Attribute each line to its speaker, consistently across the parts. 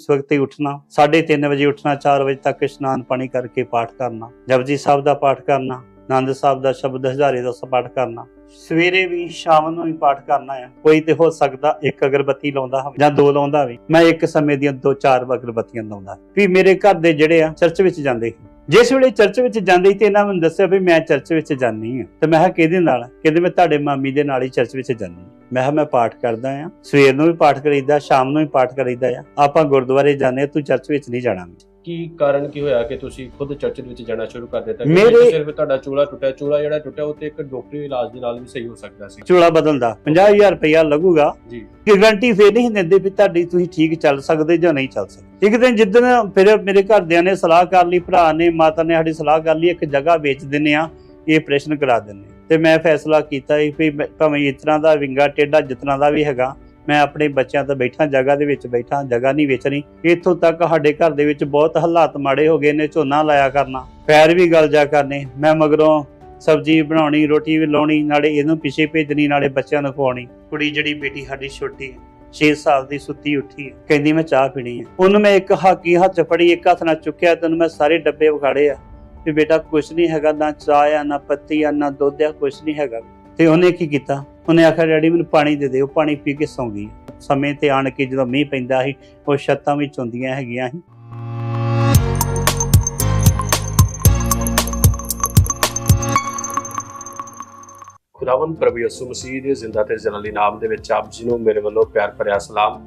Speaker 1: ਇਸ ਵਕਤ ਹੀ ਉੱਠਣਾ 3:30 ਵਜੇ ਉੱਠਣਾ 4 ਵਜੇ ਤੱਕ ਇਸ਼ਨਾਨ ਪਾਣੀ ਕਰਕੇ ਪਾਠ ਕਰਨਾ, ਜਪਜੀ ਸਾਹਿਬ ਦਾ ਪਾਠ ਕਰਨਾ, ਆਨੰਦ ਸਾਹਿਬ ਦਾ ਸ਼ਬਦ ਹਜ਼ਾਰੇ ਦਾ ਪਾਠ ਕਰਨਾ, ਸਵੇਰੇ ਵੀ, ਸ਼ਾਮ ਨੂੰ ਵੀ ਪਾਠ ਕਰਨਾ ਆ। ਕੋਈ ਤੇ ਹੋ ਸਕਦਾ ਇੱਕ ਅਗਰਬੱਤੀ ਲਾਉਂਦਾ ਹੋਵੇ ਜਾਂ ਦੋ ਲਾਉਂਦਾ ਹੋਵੇ। ਮੈਂ ਇੱਕ ਸਮੇਂ ਦੀਆਂ ਦੋ ਚਾਰ ਅਗਰਬੱਤੀਆਂ ਲਾਉਂਦਾ। ਵੀ ਮੇਰੇ ਘਰ ਦੇ ਜਿਹੜੇ ਆ, ਚਰਚ ਵਿੱਚ ਜਾਂਦੇ ਸੀ। ਜਿਸ ਵੇਲੇ ਚਰਚ ਵਿੱਚ ਜਾਂਦੇ ਤੇ ਇਹਨਾਂ ਮੈਨੂੰ ਦੱਸਿਆ ਵੀ ਮੈਂ ਚਰਚ ਵਿੱਚ ਜਾਂਦੀ ਹਾਂ। ਤੇ ਮੈਂ ਕਿਹਾ ਕਿਹਦੇ ਨਾਲ? ਕਹਿੰਦੇ ਮੈਂ ਤੁਹਾਡੇ ਮਾਮੀ ਦੇ ਨਾਲ ਹੀ ਚਰਚ ਵਿੱਚ ਜਾਂਦੀ ਹਾਂ। ਮੈਂ ਕਿਹਾ ਮੈਂ ਪਾਠ ਕਰਦਾ ਆ ਸਵੇਰ ਨੂੰ ਵੀ ਪਾਠ ਕਰੀਦਾ ਸ਼ਾਮ ਨੂੰ ਵੀ ਪਾਠ ਕਰੀਦਾ ਆ। ਆਪਾਂ ਗੁਰਦੁਆਰੇ ਜਾਂਦੇ ਹਾਂ, ਤੂੰ ਚਰਚ ਵਿੱਚ ਨਹੀਂ ਜਾਣਾ।
Speaker 2: ਕੀ ਕਾਰਨ ਕੀ ਹੋਇਆ ਕਿ ਤੁਸੀਂ ਖੁਦ ਚਰਚ ਵਿੱਚ ਜਾਣਾ ਸ਼ੁਰੂ ਕਰ ਦਿੱਤਾ?
Speaker 1: ਮੇਰੇ-
Speaker 2: ਸਿਰਫ ਤੁਹਾਡਾ ਚੂਲਾ ਟੁੱਟਿਆ ਚੂਲਾ ਜਿਹੜਾ ਟੁੱਟਿਆ ਉਹ ਤੇ ਇੱਕ ਡਾਕਟਰੀ ਇਲਾਜ ਦੇ ਨਾਲ ਵੀ ਸਹੀ ਹੋ ਸਕਦਾ ਸੀ।
Speaker 1: ਚੂਲਾ ਬਦਲਦਾ। 50000 ਰੁਪਇਆ ਲੱਗੂਗਾ।
Speaker 2: ਜੀ।
Speaker 1: ਗਾਰੰਟੀ ਫੇਰ ਨਹੀਂ ਦਿੰਦੇ ਵੀ ਤੁਹਾਡੀ ਤੁਸੀਂ ਠੀਕ ਚੱਲ ਸਕਦੇ ਜਾਂ ਨਹੀਂ ਚੱਲ ਸਕਦੇ। ਇੱਕ ਦਿਨ ਜਿੱਦਣ ਫਿਰ ਮੇਰੇ ਘਰਦਿਆਂ ਨੇ ਸਲਾਹ ਕਰ ਲਈ ਭਰਾ ਨੇ ਮਾਤਾ ਨੇ ਸਾਡੀ ਸਲਾਹ ਕਰ ਲਈ ਇੱਕ ਜਗ੍ਹਾ ਵੇਚ ਦਿੰਨੇ ਆ ਇਹ ਆਪਰੇਸ਼ਨ ਕਰਾ ਦਿੰਨੇ। ਤੇ ਮੈਂ ਫੈਸਲਾ ਕੀਤਾ ਵੀ ਭਾਵੇਂ ਇਸ ਤਰ੍ਹਾਂ ਦਾ ਵਿੰਗਾ ਟੇਡਾ ਜਿਤਨਾ ਦਾ ਵੀ ਹੈਗਾ ਮੈਂ ਆਪਣੇ ਬੱਚਿਆਂ ਤੋਂ ਬੈਠਾ, ਜਗ੍ਹਾ ਦੇ ਵਿੱਚ ਬੈਠਾ, ਜਗ੍ਹਾ ਨਹੀਂ ਵੇਚਣੀ। ਇੱਥੋਂ ਤੱਕ ਸਾਡੇ ਘਰ ਦੇ ਵਿੱਚ ਬਹੁਤ ਹਾਲਾਤ ਮਾੜੇ ਹੋ ਗਏ ਨੇ, ਝੋਨਾ ਲਾਇਆ ਕਰਨਾ। ਪੈਰ ਵੀ ਗਲ ਜਾ ਕਰਨੇ, ਮੈਂ ਮਗਰੋਂ ਸਬਜ਼ੀ ਬਣਾਉਣੀ, ਰੋਟੀ ਵੀ ਲਾਉਣੀ, ਨਾਲੇ ਇਹਨੂੰ ਪਿੱਛੇ ਭੇਜਣੀ, ਨਾਲੇ ਬੱਚਿਆਂ ਨੂੰ ਖਵਾਉਣੀ। ਕੁੜੀ ਜਿਹੜੀ ਬੇਟੀ ਸਾਡੀ ਛੋਟੀ ਹੈ 6 ਸਾਲ ਦੀ ਸੁੱਤੀ ਉੱਠੀ ਹੈ, ਕਹਿੰਦੀ ਮੈਂ ਚਾਹ ਪੀਣੀ ਹੈ। ਉਹਨੂੰ ਮੈਂ ਇੱਕ ਹਾਕੀ ਹੱਥ ਫੜੀ, ਇੱਕ ਹੱਥ ਨਾਲ ਚੁੱਕਿਆ ਤੈਨੂੰ ਮੈਂ ਸਾਰੇ ਡੱਬੇ ਵਿਖਾੜੇ ਆ। ਵੀ ਬੇਟਾ ਕੁਛ ਨਹੀਂ ਹੈਗਾ, ਨਾ ਚਾਹ ਆ, ਨਾ ਪੱਤੀ ਆ, ਨਾ ਦੁੱਧ ਆ, ਕੁਛ ਨਹੀਂ ਹੈਗਾ। ਤੇ ਉਹਨੇ ਕੀ ਕੀਤਾ? ਉਹਨੇ ਆਖਿਆ, ਡੈਡੀ, ਮੈਨੂੰ ਪਾਣੀ ਦੇ ਦਿਓ, ਪਾਣੀ ਪੀ ਕੇ ਸੌਂ ਗਈ ਸਮੇਂ ਤੇ ਆਣ ਕੇ ਜਦੋਂ ਮੀਂਹ ਪੈਂਦਾ ਸੀ, ਉਹ ਛੱਤਾਂ ਵਿੱਚ ਹੁੰਦੀਆਂ ਹੈਗੀਆਂ ਸੀ।
Speaker 2: ਖੁਦਾਵੰਦ ਪ੍ਰਭੂ ਯਿਸੂ ਮਸੀਹ ਦੇ ਜ਼ਿੰਦਾ ਤੇ ਜਲਾਲੀ ਨਾਮ ਦੇ ਵਿੱਚ ਆਪ ਜੀ ਨੂੰ ਮੇਰੇ ਵੱਲੋਂ ਪਿਆਰ ਭਰਿਆ ਸਲਾਮ।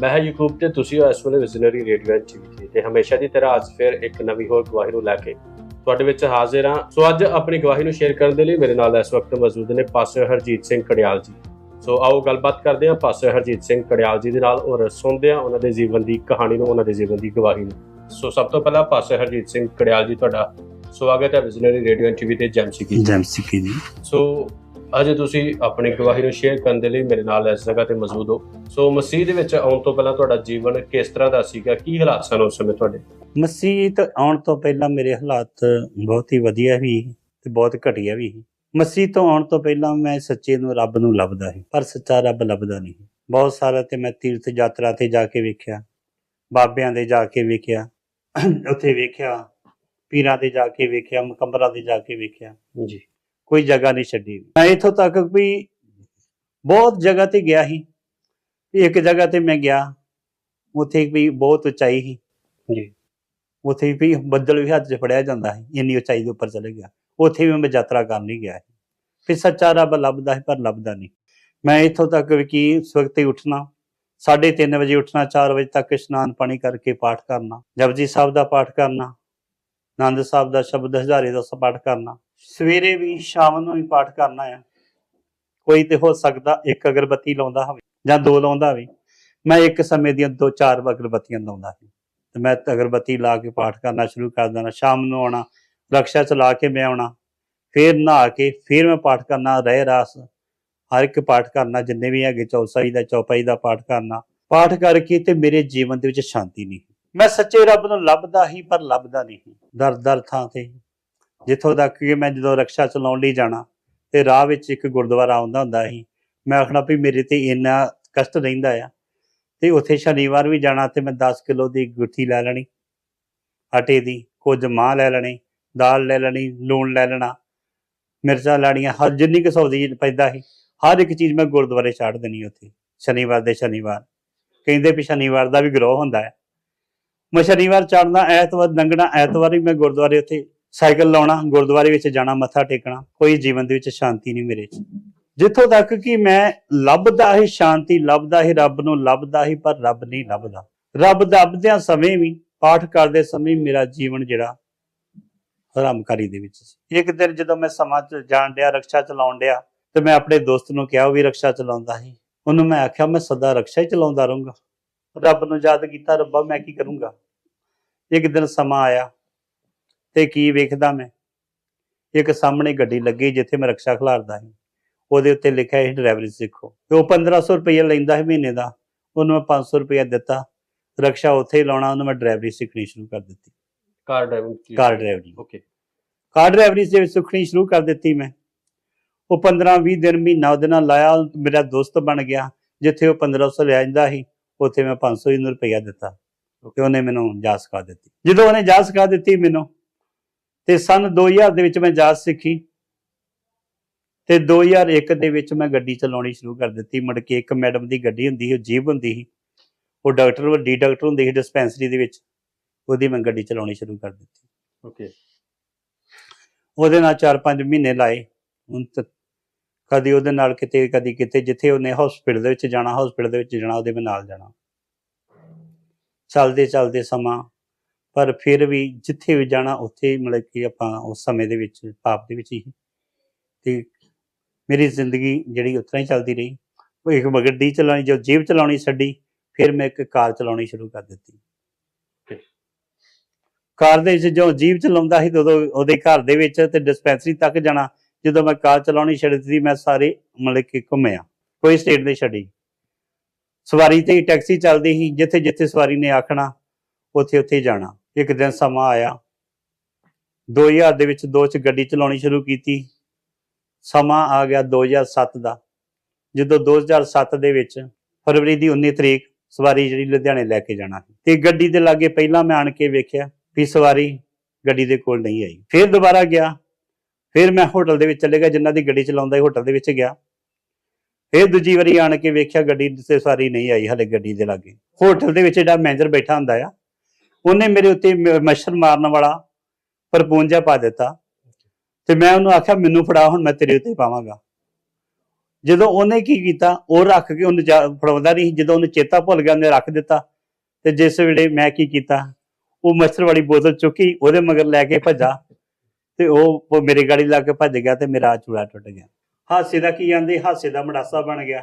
Speaker 2: ਮੈਂ ਹਾਂ ਯਕੂਬ ਤੇ ਤੁਸੀਂ ਹੋ ਇਸ ਵੇਲੇ ਵਿਜ਼ਨਰੀ ਰੇਡੀਓ ਟੀਵੀ ਤੇ ਹਮੇਸ਼ਾ ਦੀ ਤਰ੍ਹਾਂ ਅੱਜ ਫਿਰ ਇੱਕ ਨਵੀਂ ਹੋਰ ਗਵਾਹੀ ਨੂੰ ਲੈ ਕੇ ਤੁਹਾਡੇ ਵਿੱਚ ਹਾਜ਼ਰ ਹਾਂ। ਸੋ ਅੱਜ ਆਪਣੀ ਗਵਾਹੀ ਨੂੰ ਸ਼ੇਅਰ ਕਰਨ ਦੇ ਲਈ ਮੇਰੇ ਨਾਲ ਇਸ ਵਕਤ ਮੌਜੂਦ ਨੇ ਪਾਸਟਰ ਹਰਜੀਤ ਸਿੰਘ ਕੜਿਆਲ ਜੀ। ਸੋ ਆਓ ਗੱਲਬਾਤ ਕਰਦੇ ਹਾਂ ਪਾਸਟਰ ਹਰਜੀਤ ਸਿੰਘ ਕੜਿਆਲ ਜੀ ਦੇ ਨਾਲ ਔਰ ਸੁਣਦੇ ਹਾਂ ਉਹਨਾਂ ਦੇ ਜੀਵਨ ਦੀ ਕਹਾਣੀ ਨੂੰ ਉਹਨਾਂ ਦੇ ਜੀਵਨ ਦੀ ਗਵਾਹੀ ਨੂੰ। ਸੋ ਸਭ ਤੋਂ ਪਹਿਲਾਂ ਪਾਸਟਰ ਹਰਜੀਤ ਸਿੰਘ ਕੜਿਆਲ ਜੀ ਤੁਹਾਡਾ ਸਵਾਗਤ ਹੈ ਵਿਜ਼ਨਰੀ ਰੇਡੀਓ ਟੀਵੀ ਤੇ ਜੈਮਸੀ ਕੀ
Speaker 1: ਜੈਮਸੀ ਕੀ ਜੀ।
Speaker 2: ਸੋ ਅੱਜ ਤੁਸੀਂ ਆਪਣੀ ਗਵਾਹੀ ਨੂੰ ਸ਼ੇਅਰ ਕਰਨ ਦੇ ਲਈ ਮੇਰੇ ਨਾਲ ਇਸ ਜਗ੍ਹਾ ਤੇ ਮੌਜੂਦ ਹੋ। ਸੋ ਮਸੀਹ ਦੇ ਵਿੱਚ ਆਉਣ ਤੋਂ ਪਹਿਲਾਂ ਤੁਹਾਡਾ ਜੀਵਨ ਕਿਸ ਤਰ੍ਹਾਂ ਦਾ ਸੀਗਾ? ਕੀ ਹਾਲਾਤ ਸਨ ਉਸ ਸਮੇਂ ਤੁਹਾਡੇ?
Speaker 1: ਮਸੀਤ ਆਉਣ ਤੋਂ ਪਹਿਲਾਂ ਮੇਰੇ ਹਾਲਾਤ ਬਹੁਤ ਹੀ ਵਧੀਆ ਵੀ ਤੇ ਬਹੁਤ ਘਟੀਆ ਵੀ ਸੀ। ਮਸੀਹ ਤੋਂ ਆਉਣ ਤੋਂ ਪਹਿਲਾਂ ਮੈਂ ਸੱਚੇ ਨੂੰ ਰੱਬ ਨੂੰ ਲੱਭਦਾ ਸੀ ਪਰ ਸੱਚਾ ਰੱਬ ਲੱਭਦਾ ਨਹੀਂ ਬਹੁਤ ਸਾਰਾ ਤੇ ਮੈਂ ਤੀਰਥ ਯਾਤਰਾ ਤੇ ਜਾ ਕੇ ਵੇਖਿਆ ਬਾਬਿਆਂ ਦੇ ਜਾ ਕੇ ਵੇਖਿਆ ਉੱਥੇ ਵੇਖਿਆ ਪੀਰਾਂ ਦੇ ਜਾ ਕੇ ਵੇਖਿਆ ਮੁਕੰਬਰਾਂ ਦੇ ਜਾ ਕੇ ਵੇਖਿਆ।
Speaker 2: ਜੀ।
Speaker 1: ਕੋਈ ਜਗ੍ਹਾ ਨਹੀਂ ਛੱਡੀ ਮੈਂ ਇੱਥੋਂ ਤੱਕ ਵੀ ਬਹੁਤ ਜਗ੍ਹਾ ਤੇ ਗਿਆ ਸੀ। ਇੱਕ ਜਗ੍ਹਾ ਤੇ ਮੈਂ ਗਿਆ ਉੱਥੇ ਵੀ ਬਹੁਤ ਉਚਾਈ ਸੀ।
Speaker 2: ਜੀ।
Speaker 1: ਉੱਥੇ ਵੀ ਬੱਦਲ ਵੀ ਹੱਥ 'ਚ ਫੜਿਆ ਜਾਂਦਾ ਹੈ ਇੰਨੀ ਉਚਾਈ ਦੇ ਉੱਪਰ ਚਲੇ ਗਿਆ। ਉੱਥੇ ਵੀ ਮੈਂ ਯਾਤਰਾ ਕਰਨ ਨਹੀਂ ਗਿਆ ਫਿਰ ਸੱਚਾ ਰੱਬ ਲੱਭਦਾ ਹੈ ਪਰ ਲੱਭਦਾ ਨਹੀਂ। ਮੈਂ ਇੱਥੋਂ ਤੱਕ ਵੀ ਕਿ ਹੀ ਉੱਠਣਾ 3:30 ਵਜੇ ਉੱਠਣਾ 4 ਵਜੇ ਤੱਕ ਇਸ਼ਨਾਨ ਪਾਣੀ ਕਰਕੇ ਪਾਠ ਕਰਨਾ ਜਪਜੀ ਸਾਹਿਬ ਦਾ ਪਾਠ ਕਰਨਾ ਆਨੰਦ ਸਾਹਿਬ ਦਾ ਸ਼ਬਦ ਹਜ਼ਾਰੇ ਦਾ ਪਾਠ ਕਰਨਾ। ਸਵੇਰੇ ਵੀ, ਸ਼ਾਮ ਨੂੰ ਵੀ ਪਾਠ ਕਰਨਾ ਆ। ਕੋਈ ਤੇ ਹੋ ਸਕਦਾ ਇੱਕ ਅਗਰਬੱਤੀ ਲਾਉਂਦਾ ਹੋਵੇ ਜਾਂ ਦੋ ਲਾਉਂਦਾ ਹੋਵੇ। ਮੈਂ ਇੱਕ ਸਮੇਂ ਦੀਆਂ ਦੋ ਚਾਰ ਅਗਰਬੱਤੀਆਂ ਲਾਉਂਦਾ ਸੀ। ਤੇ ਮੈਂ ਅਗਰਬੱਤੀ ਲਾ ਕੇ ਪਾਠ ਕਰਨਾ ਸ਼ੁਰੂ ਕਰ ਦੇਣਾ ਸ਼ਾਮ ਨੂੰ ਆਉਣਾ, ਰਕਸ਼ਾ ਚਲਾ ਕੇ ਮੈਂ ਆਉਣਾ, ਫੇਰ ਨਹਾ ਕੇ ਫਿਰ ਮੈਂ ਪਾਠ ਕਰਨਾ, ਰਹਿ ਰਾਸ। ਹਰ ਇੱਕ ਪਾਠ ਕਰਨਾ, ਜਿੰਨੇ ਵੀ ਹੈਗੇ, ਚੌਸਾਈ ਦਾ, ਚੌਪਾਈ ਦਾ ਪਾਠ ਕਰਨਾ। ਪਾਠ ਕਰਕੇ ਤੇ ਮੇਰੇ ਜੀਵਨ ਦੇ ਵਿੱਚ ਸ਼ਾਂਤੀ ਨਹੀਂ। ਮੈਂ ਸੱਚੇ ਰੱਬ ਨੂੰ ਲੱਭਦਾ ਹੀ, ਪਰ ਲੱਭਦਾ ਨਹੀਂ। ਦਰ ਦਰ ਥਾਂ ਤੇ ਜਿੱਥੋਂ ਤੱਕ ਕਿ ਮੈਂ ਜਦੋਂ ਰਕਸ਼ਾ ਚਲਾਉਣ ਲਈ ਜਾਣਾ ਤੇ ਰਾਹ ਵਿੱਚ ਇੱਕ ਗੁਰਦੁਆਰਾ ਆਉਂਦਾ ਹੁੰਦਾ ਸੀ, ਮੈਂ ਆਖਣਾ ਵੀ ਮੇਰੇ ਤੇ ਇੰਨਾ ਕਸ਼ਟ ਰਹਿੰਦਾ ਆ ਤੇ ਉੱਥੇ ਸ਼ਨੀਵਾਰ ਵੀ ਜਾਣਾ ਤੇ ਮੈਂ 10 ਕਿਲੋ ਦੀ ਗੁੱਠੀ ਲੈ ਲੈਣੀ, ਆਟੇ ਦੀ ਕੁਝ ਮਾਂ ਲੈ ਲੈਣੀ, ਦਾਲ ਲੈ ਲੈਣੀ, ਲੂਣ ਲੈ ਲੈਣਾ, ਮਿਰਚਾਂ ਲੈਣੀਆਂ, ਹਰ ਜਿੰਨੀ ਕੁ ਸੌਦੀ ਪੈਂਦਾ ਸੀ, ਹਰ ਇੱਕ ਚੀਜ਼ ਮੈਂ ਗੁਰਦੁਆਰੇ ਛੱਡ ਦੇਣੀ ਉੱਥੇ, ਸ਼ਨੀਵਾਰ ਦੇ ਸ਼ਨੀਵਾਰ, ਕਹਿੰਦੇ ਵੀ ਸ਼ਨੀਵਾਰ ਦਾ ਵੀ ਗਰੋਹ ਹੁੰਦਾ ਹੈ। ਮੈਂ ਸ਼ਨੀਵਾਰ ਚੜਨਾ ਐਤਵਾਰ ਲੰਘਣਾ, ਐਤਵਾਰ ਹੀ ਮੈਂ ਗੁਰਦੁਆਰੇ ਉੱਥੇ ਸਾਈਕਲ ਲਾਉਣਾ, ਗੁਰਦੁਆਰੇ ਵਿੱਚ ਜਾਣਾ, ਮੱਥਾ ਟੇਕਣਾ, ਕੋਈ ਜੀਵਨ ਦੇ ਵਿੱਚ ਸ਼ਾਂਤੀ ਨਹੀਂ ਮੇਰੇ 'ਚ। ਜਿੱਥੋਂ ਤੱਕ ਕਿ ਮੈਂ ਲੱਭਦਾ ਹੀ ਸ਼ਾਂਤੀ, ਲੱਭਦਾ ਹੀ ਰੱਬ ਨੂੰ, ਲੱਭਦਾ ਹੀ ਪਰ ਰੱਬ ਨਹੀਂ ਲੱਭਦਾ। ਰੱਬ ਲੱਭਦਿਆਂ ਸਮੇਂ ਵੀ, ਪਾਠ ਕਰਦੇ ਸਮੇਂ ਮੇਰਾ ਜੀਵਨ ਜਿਹੜਾ ਹਰਾਮਕਾਰੀ ਦੇ ਵਿੱਚ ਸੀ। ਇੱਕ ਦਿਨ ਜਦੋਂ ਮੈਂ ਸਮਾਂ ਚ ਜਾਣ ਡਿਆ, ਰਕਸ਼ਾ ਚਲਾਉਣ ਡਿਆ, ਤੇ ਮੈਂ ਆਪਣੇ ਦੋਸਤ ਨੂੰ ਕਿਹਾ, ਉਹ ਵੀ ਰਕਸ਼ਾ ਚਲਾਉਂਦਾ ਸੀ। ਉਹਨੂੰ ਮੈਂ ਆਖਿਆ, ਮੈਂ ਸਦਾ ਰਕਸ਼ਾ ਹੀ ਚਲਾਉਂਦਾ ਰਹੂੰਗਾ। ਰੱਬ ਨੂੰ ਯਾਦ ਕੀਤਾ, ਰੱਬਾ ਮੈਂ ਕੀ ਕਰੂੰਗਾ? ਇੱਕ ਦਿਨ ਸਮਾਂ ਆਇਆ ਤੇ ਕੀ ਵੇਖਦਾ ਮੈਂ? ਇੱਕ ਸਾਹਮਣੇ ਗੱਡੀ ਲੱਗੀ ਜਿੱਥੇ ਮੈਂ ਰਕਸ਼ਾ ਖਿਲਾਰਦਾ ਸੀ। ਉਹਦੇ ਉੱਤੇ ਲਿਖਿਆ ਸੀ ਡਰਾਈਵਰੀ ਸਿੱਖੋ। ਤੇ ਉਹ 1500 ਰੁਪਏ ਲੈਂਦਾ ਸੀ ਮਹੀਨੇ ਦਾ। ਉਹਨੂੰ ਮੈਂ 500 ਰੁਪਏ ਦਿੱਤਾ। ਰਕਸ਼ਾ ਉੱਥੇ ਹੀ ਲਾਉਣਾ ਉਹਨੂੰ ਮੈਂ ਡਰਾਈਵਰੀ ਸਿੱਖਣੀ ਸ਼ੁਰੂ ਕਰ ਦਿੱਤੀ।
Speaker 2: ਕਾਰ ਡਰਾਈਵਿੰਗ
Speaker 1: ਕਾਰ ਡਰਾਈਵਰੀ
Speaker 2: ਓਕੇ
Speaker 1: ਕਾਰ ਡਰਾਈਵਰੀ ਵਿੱਚ ਸਿੱਖਣੀ ਸ਼ੁਰੂ ਕਰ ਦਿੱਤੀ ਮੈਂ। ਉਹ 15 20 ਦਿਨ ਮਹੀਨਾ ਉਹਦੇ ਨਾਲ ਲਾਇਆ ਮੇਰਾ ਦੋਸਤ ਬਣ ਗਿਆ ਜਿੱਥੇ ਉਹ 1500 ਲੈ ਜਾਂਦਾ ਸੀ ਉੱਥੇ ਮੈਂ 500 ਹੀ ਨੂੰ ਰੁਪਇਆ ਦਿੱਤਾ। ਤੇ ਉਹਨੇ ਮੈਨੂੰ ਜਾਚ ਸਿਖਾ ਦਿੱਤੀ। ਜਦੋਂ ਉਹਨੇ ਜਾਚ ਸਿਖਾ ਦਿੱਤੀ ਮੈਨੂੰ ਤੇ ਸਨ 2000 ਦੇ ਵਿੱਚ ਮੈਂ ਜਾਚ ਸਿੱਖੀ ਤੇ 2001 ਦੇ ਵਿੱਚ ਮੈਂ ਗੱਡੀ ਚਲਾਉਣੀ ਸ਼ੁਰੂ ਕਰ ਦਿੱਤੀ। ਮੁੜ ਕੇ ਇੱਕ ਮੈਡਮ ਦੀ ਗੱਡੀ ਹੁੰਦੀ ਸੀ ਉਹ ਜੀਪ ਹੁੰਦੀ ਸੀ। ਉਹ ਡਾਕਟਰ ਵੱਡੀ ਡਾਕਟਰ ਹੁੰਦੀ ਸੀ ਡਿਸਪੈਂਸਰੀ ਦੇ ਵਿੱਚ। ਉਹਦੀ ਮੈਂ ਗੱਡੀ ਚਲਾਉਣੀ ਸ਼ੁਰੂ ਕਰ ਦਿੱਤੀ।
Speaker 2: ਓਕੇ
Speaker 1: ਉਹਦੇ ਨਾਲ 4-5 ਮਹੀਨੇ ਲਾਏ। ਹੁਣ ਕਦੀ ਉਹਦੇ ਨਾਲ ਕਿਤੇ ਕਦੀ ਕਿਤੇ ਜਿੱਥੇ ਉਹਨੇ ਹਸਪੀਟਲ ਦੇ ਵਿੱਚ ਜਾਣਾ ਹਸਪੀਟਲ ਦੇ ਵਿੱਚ ਜਾਣਾ ਉਹਦੇ ਨਾਲ ਜਾਣਾ। ਚੱਲਦੇ ਚੱਲਦੇ ਸਮਾਂ ਪਰ ਫਿਰ ਵੀ ਜਿੱਥੇ ਵੀ ਜਾਣਾ ਉੱਥੇ ਮਤਲਬ ਕਿ ਆਪਾਂ ਉਸ ਸਮੇਂ ਦੇ ਵਿੱਚ ਪਾਪ ਦੇ ਵਿੱਚ ਹੀ। ਤੇ ਮੇਰੀ ਜ਼ਿੰਦਗੀ ਜਿਹੜੀ ਉਸ ਤਰ੍ਹਾਂ ਹੀ ਚੱਲਦੀ ਰਹੀ। ਉਹ ਇੱਕ ਗੱਡੀ ਚਲਾਉਣੀ ਜੋ ਜੀਪ ਚਲਾਉਣੀ ਛੱਡੀ ਫਿਰ ਮੈਂ ਇੱਕ ਕਾਰ ਚਲਾਉਣੀ ਸ਼ੁਰੂ ਕਰ ਦਿੱਤੀ। ਕਾਰ ਦੇ ਵਿੱਚ ਜੋ ਜੀਪ ਚਲਾਉਂਦਾ ਸੀ ਉਦੋਂ ਉਹਦੇ ਘਰ ਦੇ ਵਿੱਚ ਤੇ ਡਿਸਪੈਂਸਰੀ ਤੱਕ ਜਾਣਾ। ਜਦੋਂ ਮੈਂ ਕਾਰ ਚਲਾਉਣੀ ਛੱਡ ਦਿੱਤੀ ਮੈਂ ਸਾਰੇ ਮਤਲਬ ਕਿ ਘੁੰਮਿਆ। ਕੋਈ ਸਟੇਟ ਦੇ ਛੱਡੀ। ਸਵਾਰੀ ਤੇ ਟੈਕਸੀ ਚੱਲਦੀ ਸੀ ਜਿੱਥੇ ਜਿੱਥੇ ਸਵਾਰੀ ਨੇ ਆਖਣਾ ਉੱਥੇ ਉੱਥੇ ਜਾਣਾ। ਇੱਕ ਦਿਨ ਸਮਾਂ ਆਇਆ। 2000 ਦੇ ਵਿੱਚ ਦੋ ਚ ਗੱਡੀ ਚਲਾਉਣੀ ਸ਼ੁਰੂ ਕੀਤੀ। ਸਮਾਂ ਆ ਗਿਆ 2007 ਦਾ। ਜਦੋਂ 2007 ਦੇ ਵਿੱਚ ਫਰਵਰੀ ਦੀ 19 ਤਰੀਕ ਸਵਾਰੀ ਜਿਹੜੀ ਲੁਧਿਆਣੇ ਲੈ ਕੇ ਜਾਣਾ ਸੀ। ਤੇ ਗੱਡੀ ਦੇ ਲਾਗੇ ਪਹਿਲਾਂ ਮੈਂ ਆਣ ਕੇ ਵੇਖਿਆ ਵੀ ਸਵਾਰੀ ਗੱਡੀ ਦੇ ਕੋਲ ਨਹੀਂ ਆਈ। ਫਿਰ ਦੁਬਾਰਾ ਗਿਆ। ਫਿਰ ਮੈਂ ਹੋਟਲ ਦੇ ਵਿੱਚ ਚਲੇ ਗਿਆ। ਜਿਨ੍ਹਾਂ ਦੀ ਗੱਡੀ ਚਲਾਉਂਦਾ ਸੀ ਹੋਟਲ ਦੇ ਵਿੱਚ ਗਿਆ। ਫਿਰ ਦੂਜੀ ਵਾਰੀ ਆਣ ਕੇ ਵੇਖਿਆ ਗੱਡੀ ਤੇ ਸਵਾਰੀ ਨਹੀਂ ਆਈ ਹਲੇ ਗੱਡੀ ਦੇ ਲਾਗੇ। ਹੋਟਲ ਦੇ ਵਿੱਚ ਜਿਹੜਾ ਮੈਨੇਜਰ ਬੈਠਾ ਹੁੰਦਾ ਆ ਉਹਨੇ ਮੇਰੇ ਉੱਤੇ ਮੱਛਰ ਮਾਰਨ ਵਾਲਾ ਪਰਪੂੰਜਾ ਪਾ ਦਿੱਤਾ। ਤੇ ਮੈਂ ਉਹਨੂੰ ਆਖਿਆ, ਮੈਨੂੰ ਫੜਾ, ਹੁਣ ਮੈਂ ਤੇਰੇ ਉੱਤੇ ਪਾਵਾਂਗਾ। ਜਦੋਂ ਉਹਨੇ ਕੀ ਕੀਤਾ, ਉਹ ਰੱਖ ਕੇ ਉਹਨੂੰ ਫੜਾਉਂਦਾ ਨਹੀਂ ਜਦੋਂ ਉਹਨੂੰ ਚੇਤਾ ਭੁੱਲ ਗਿਆ, ਉਹਨੇ ਰੱਖ ਦਿੱਤਾ। ਤੇ ਜਿਸ ਵੇਲੇ ਮੈਂ ਕੀ ਕੀਤਾ, ਉਹ ਮੱਛਰ ਵਾਲੀ ਬੋਤਲ ਚੁੱਕੀ, ਉਹਦੇ ਮਗਰ ਲੈ ਕੇ ਭੱਜਾ। ਤੇ ਉਹ ਮੇਰੇ ਗਾੜੀ ਲਾ ਕੇ ਭੱਜ ਗਿਆ ਤੇ ਮੇਰਾ ਚੂੜਾ ਟੁੱਟ ਗਿਆ। ਹਾਸੇ ਦਾ ਕੀ ਆਂਦੇ, ਹਾਸੇ ਦਾ ਮੜਾਸਾ ਬਣ ਗਿਆ।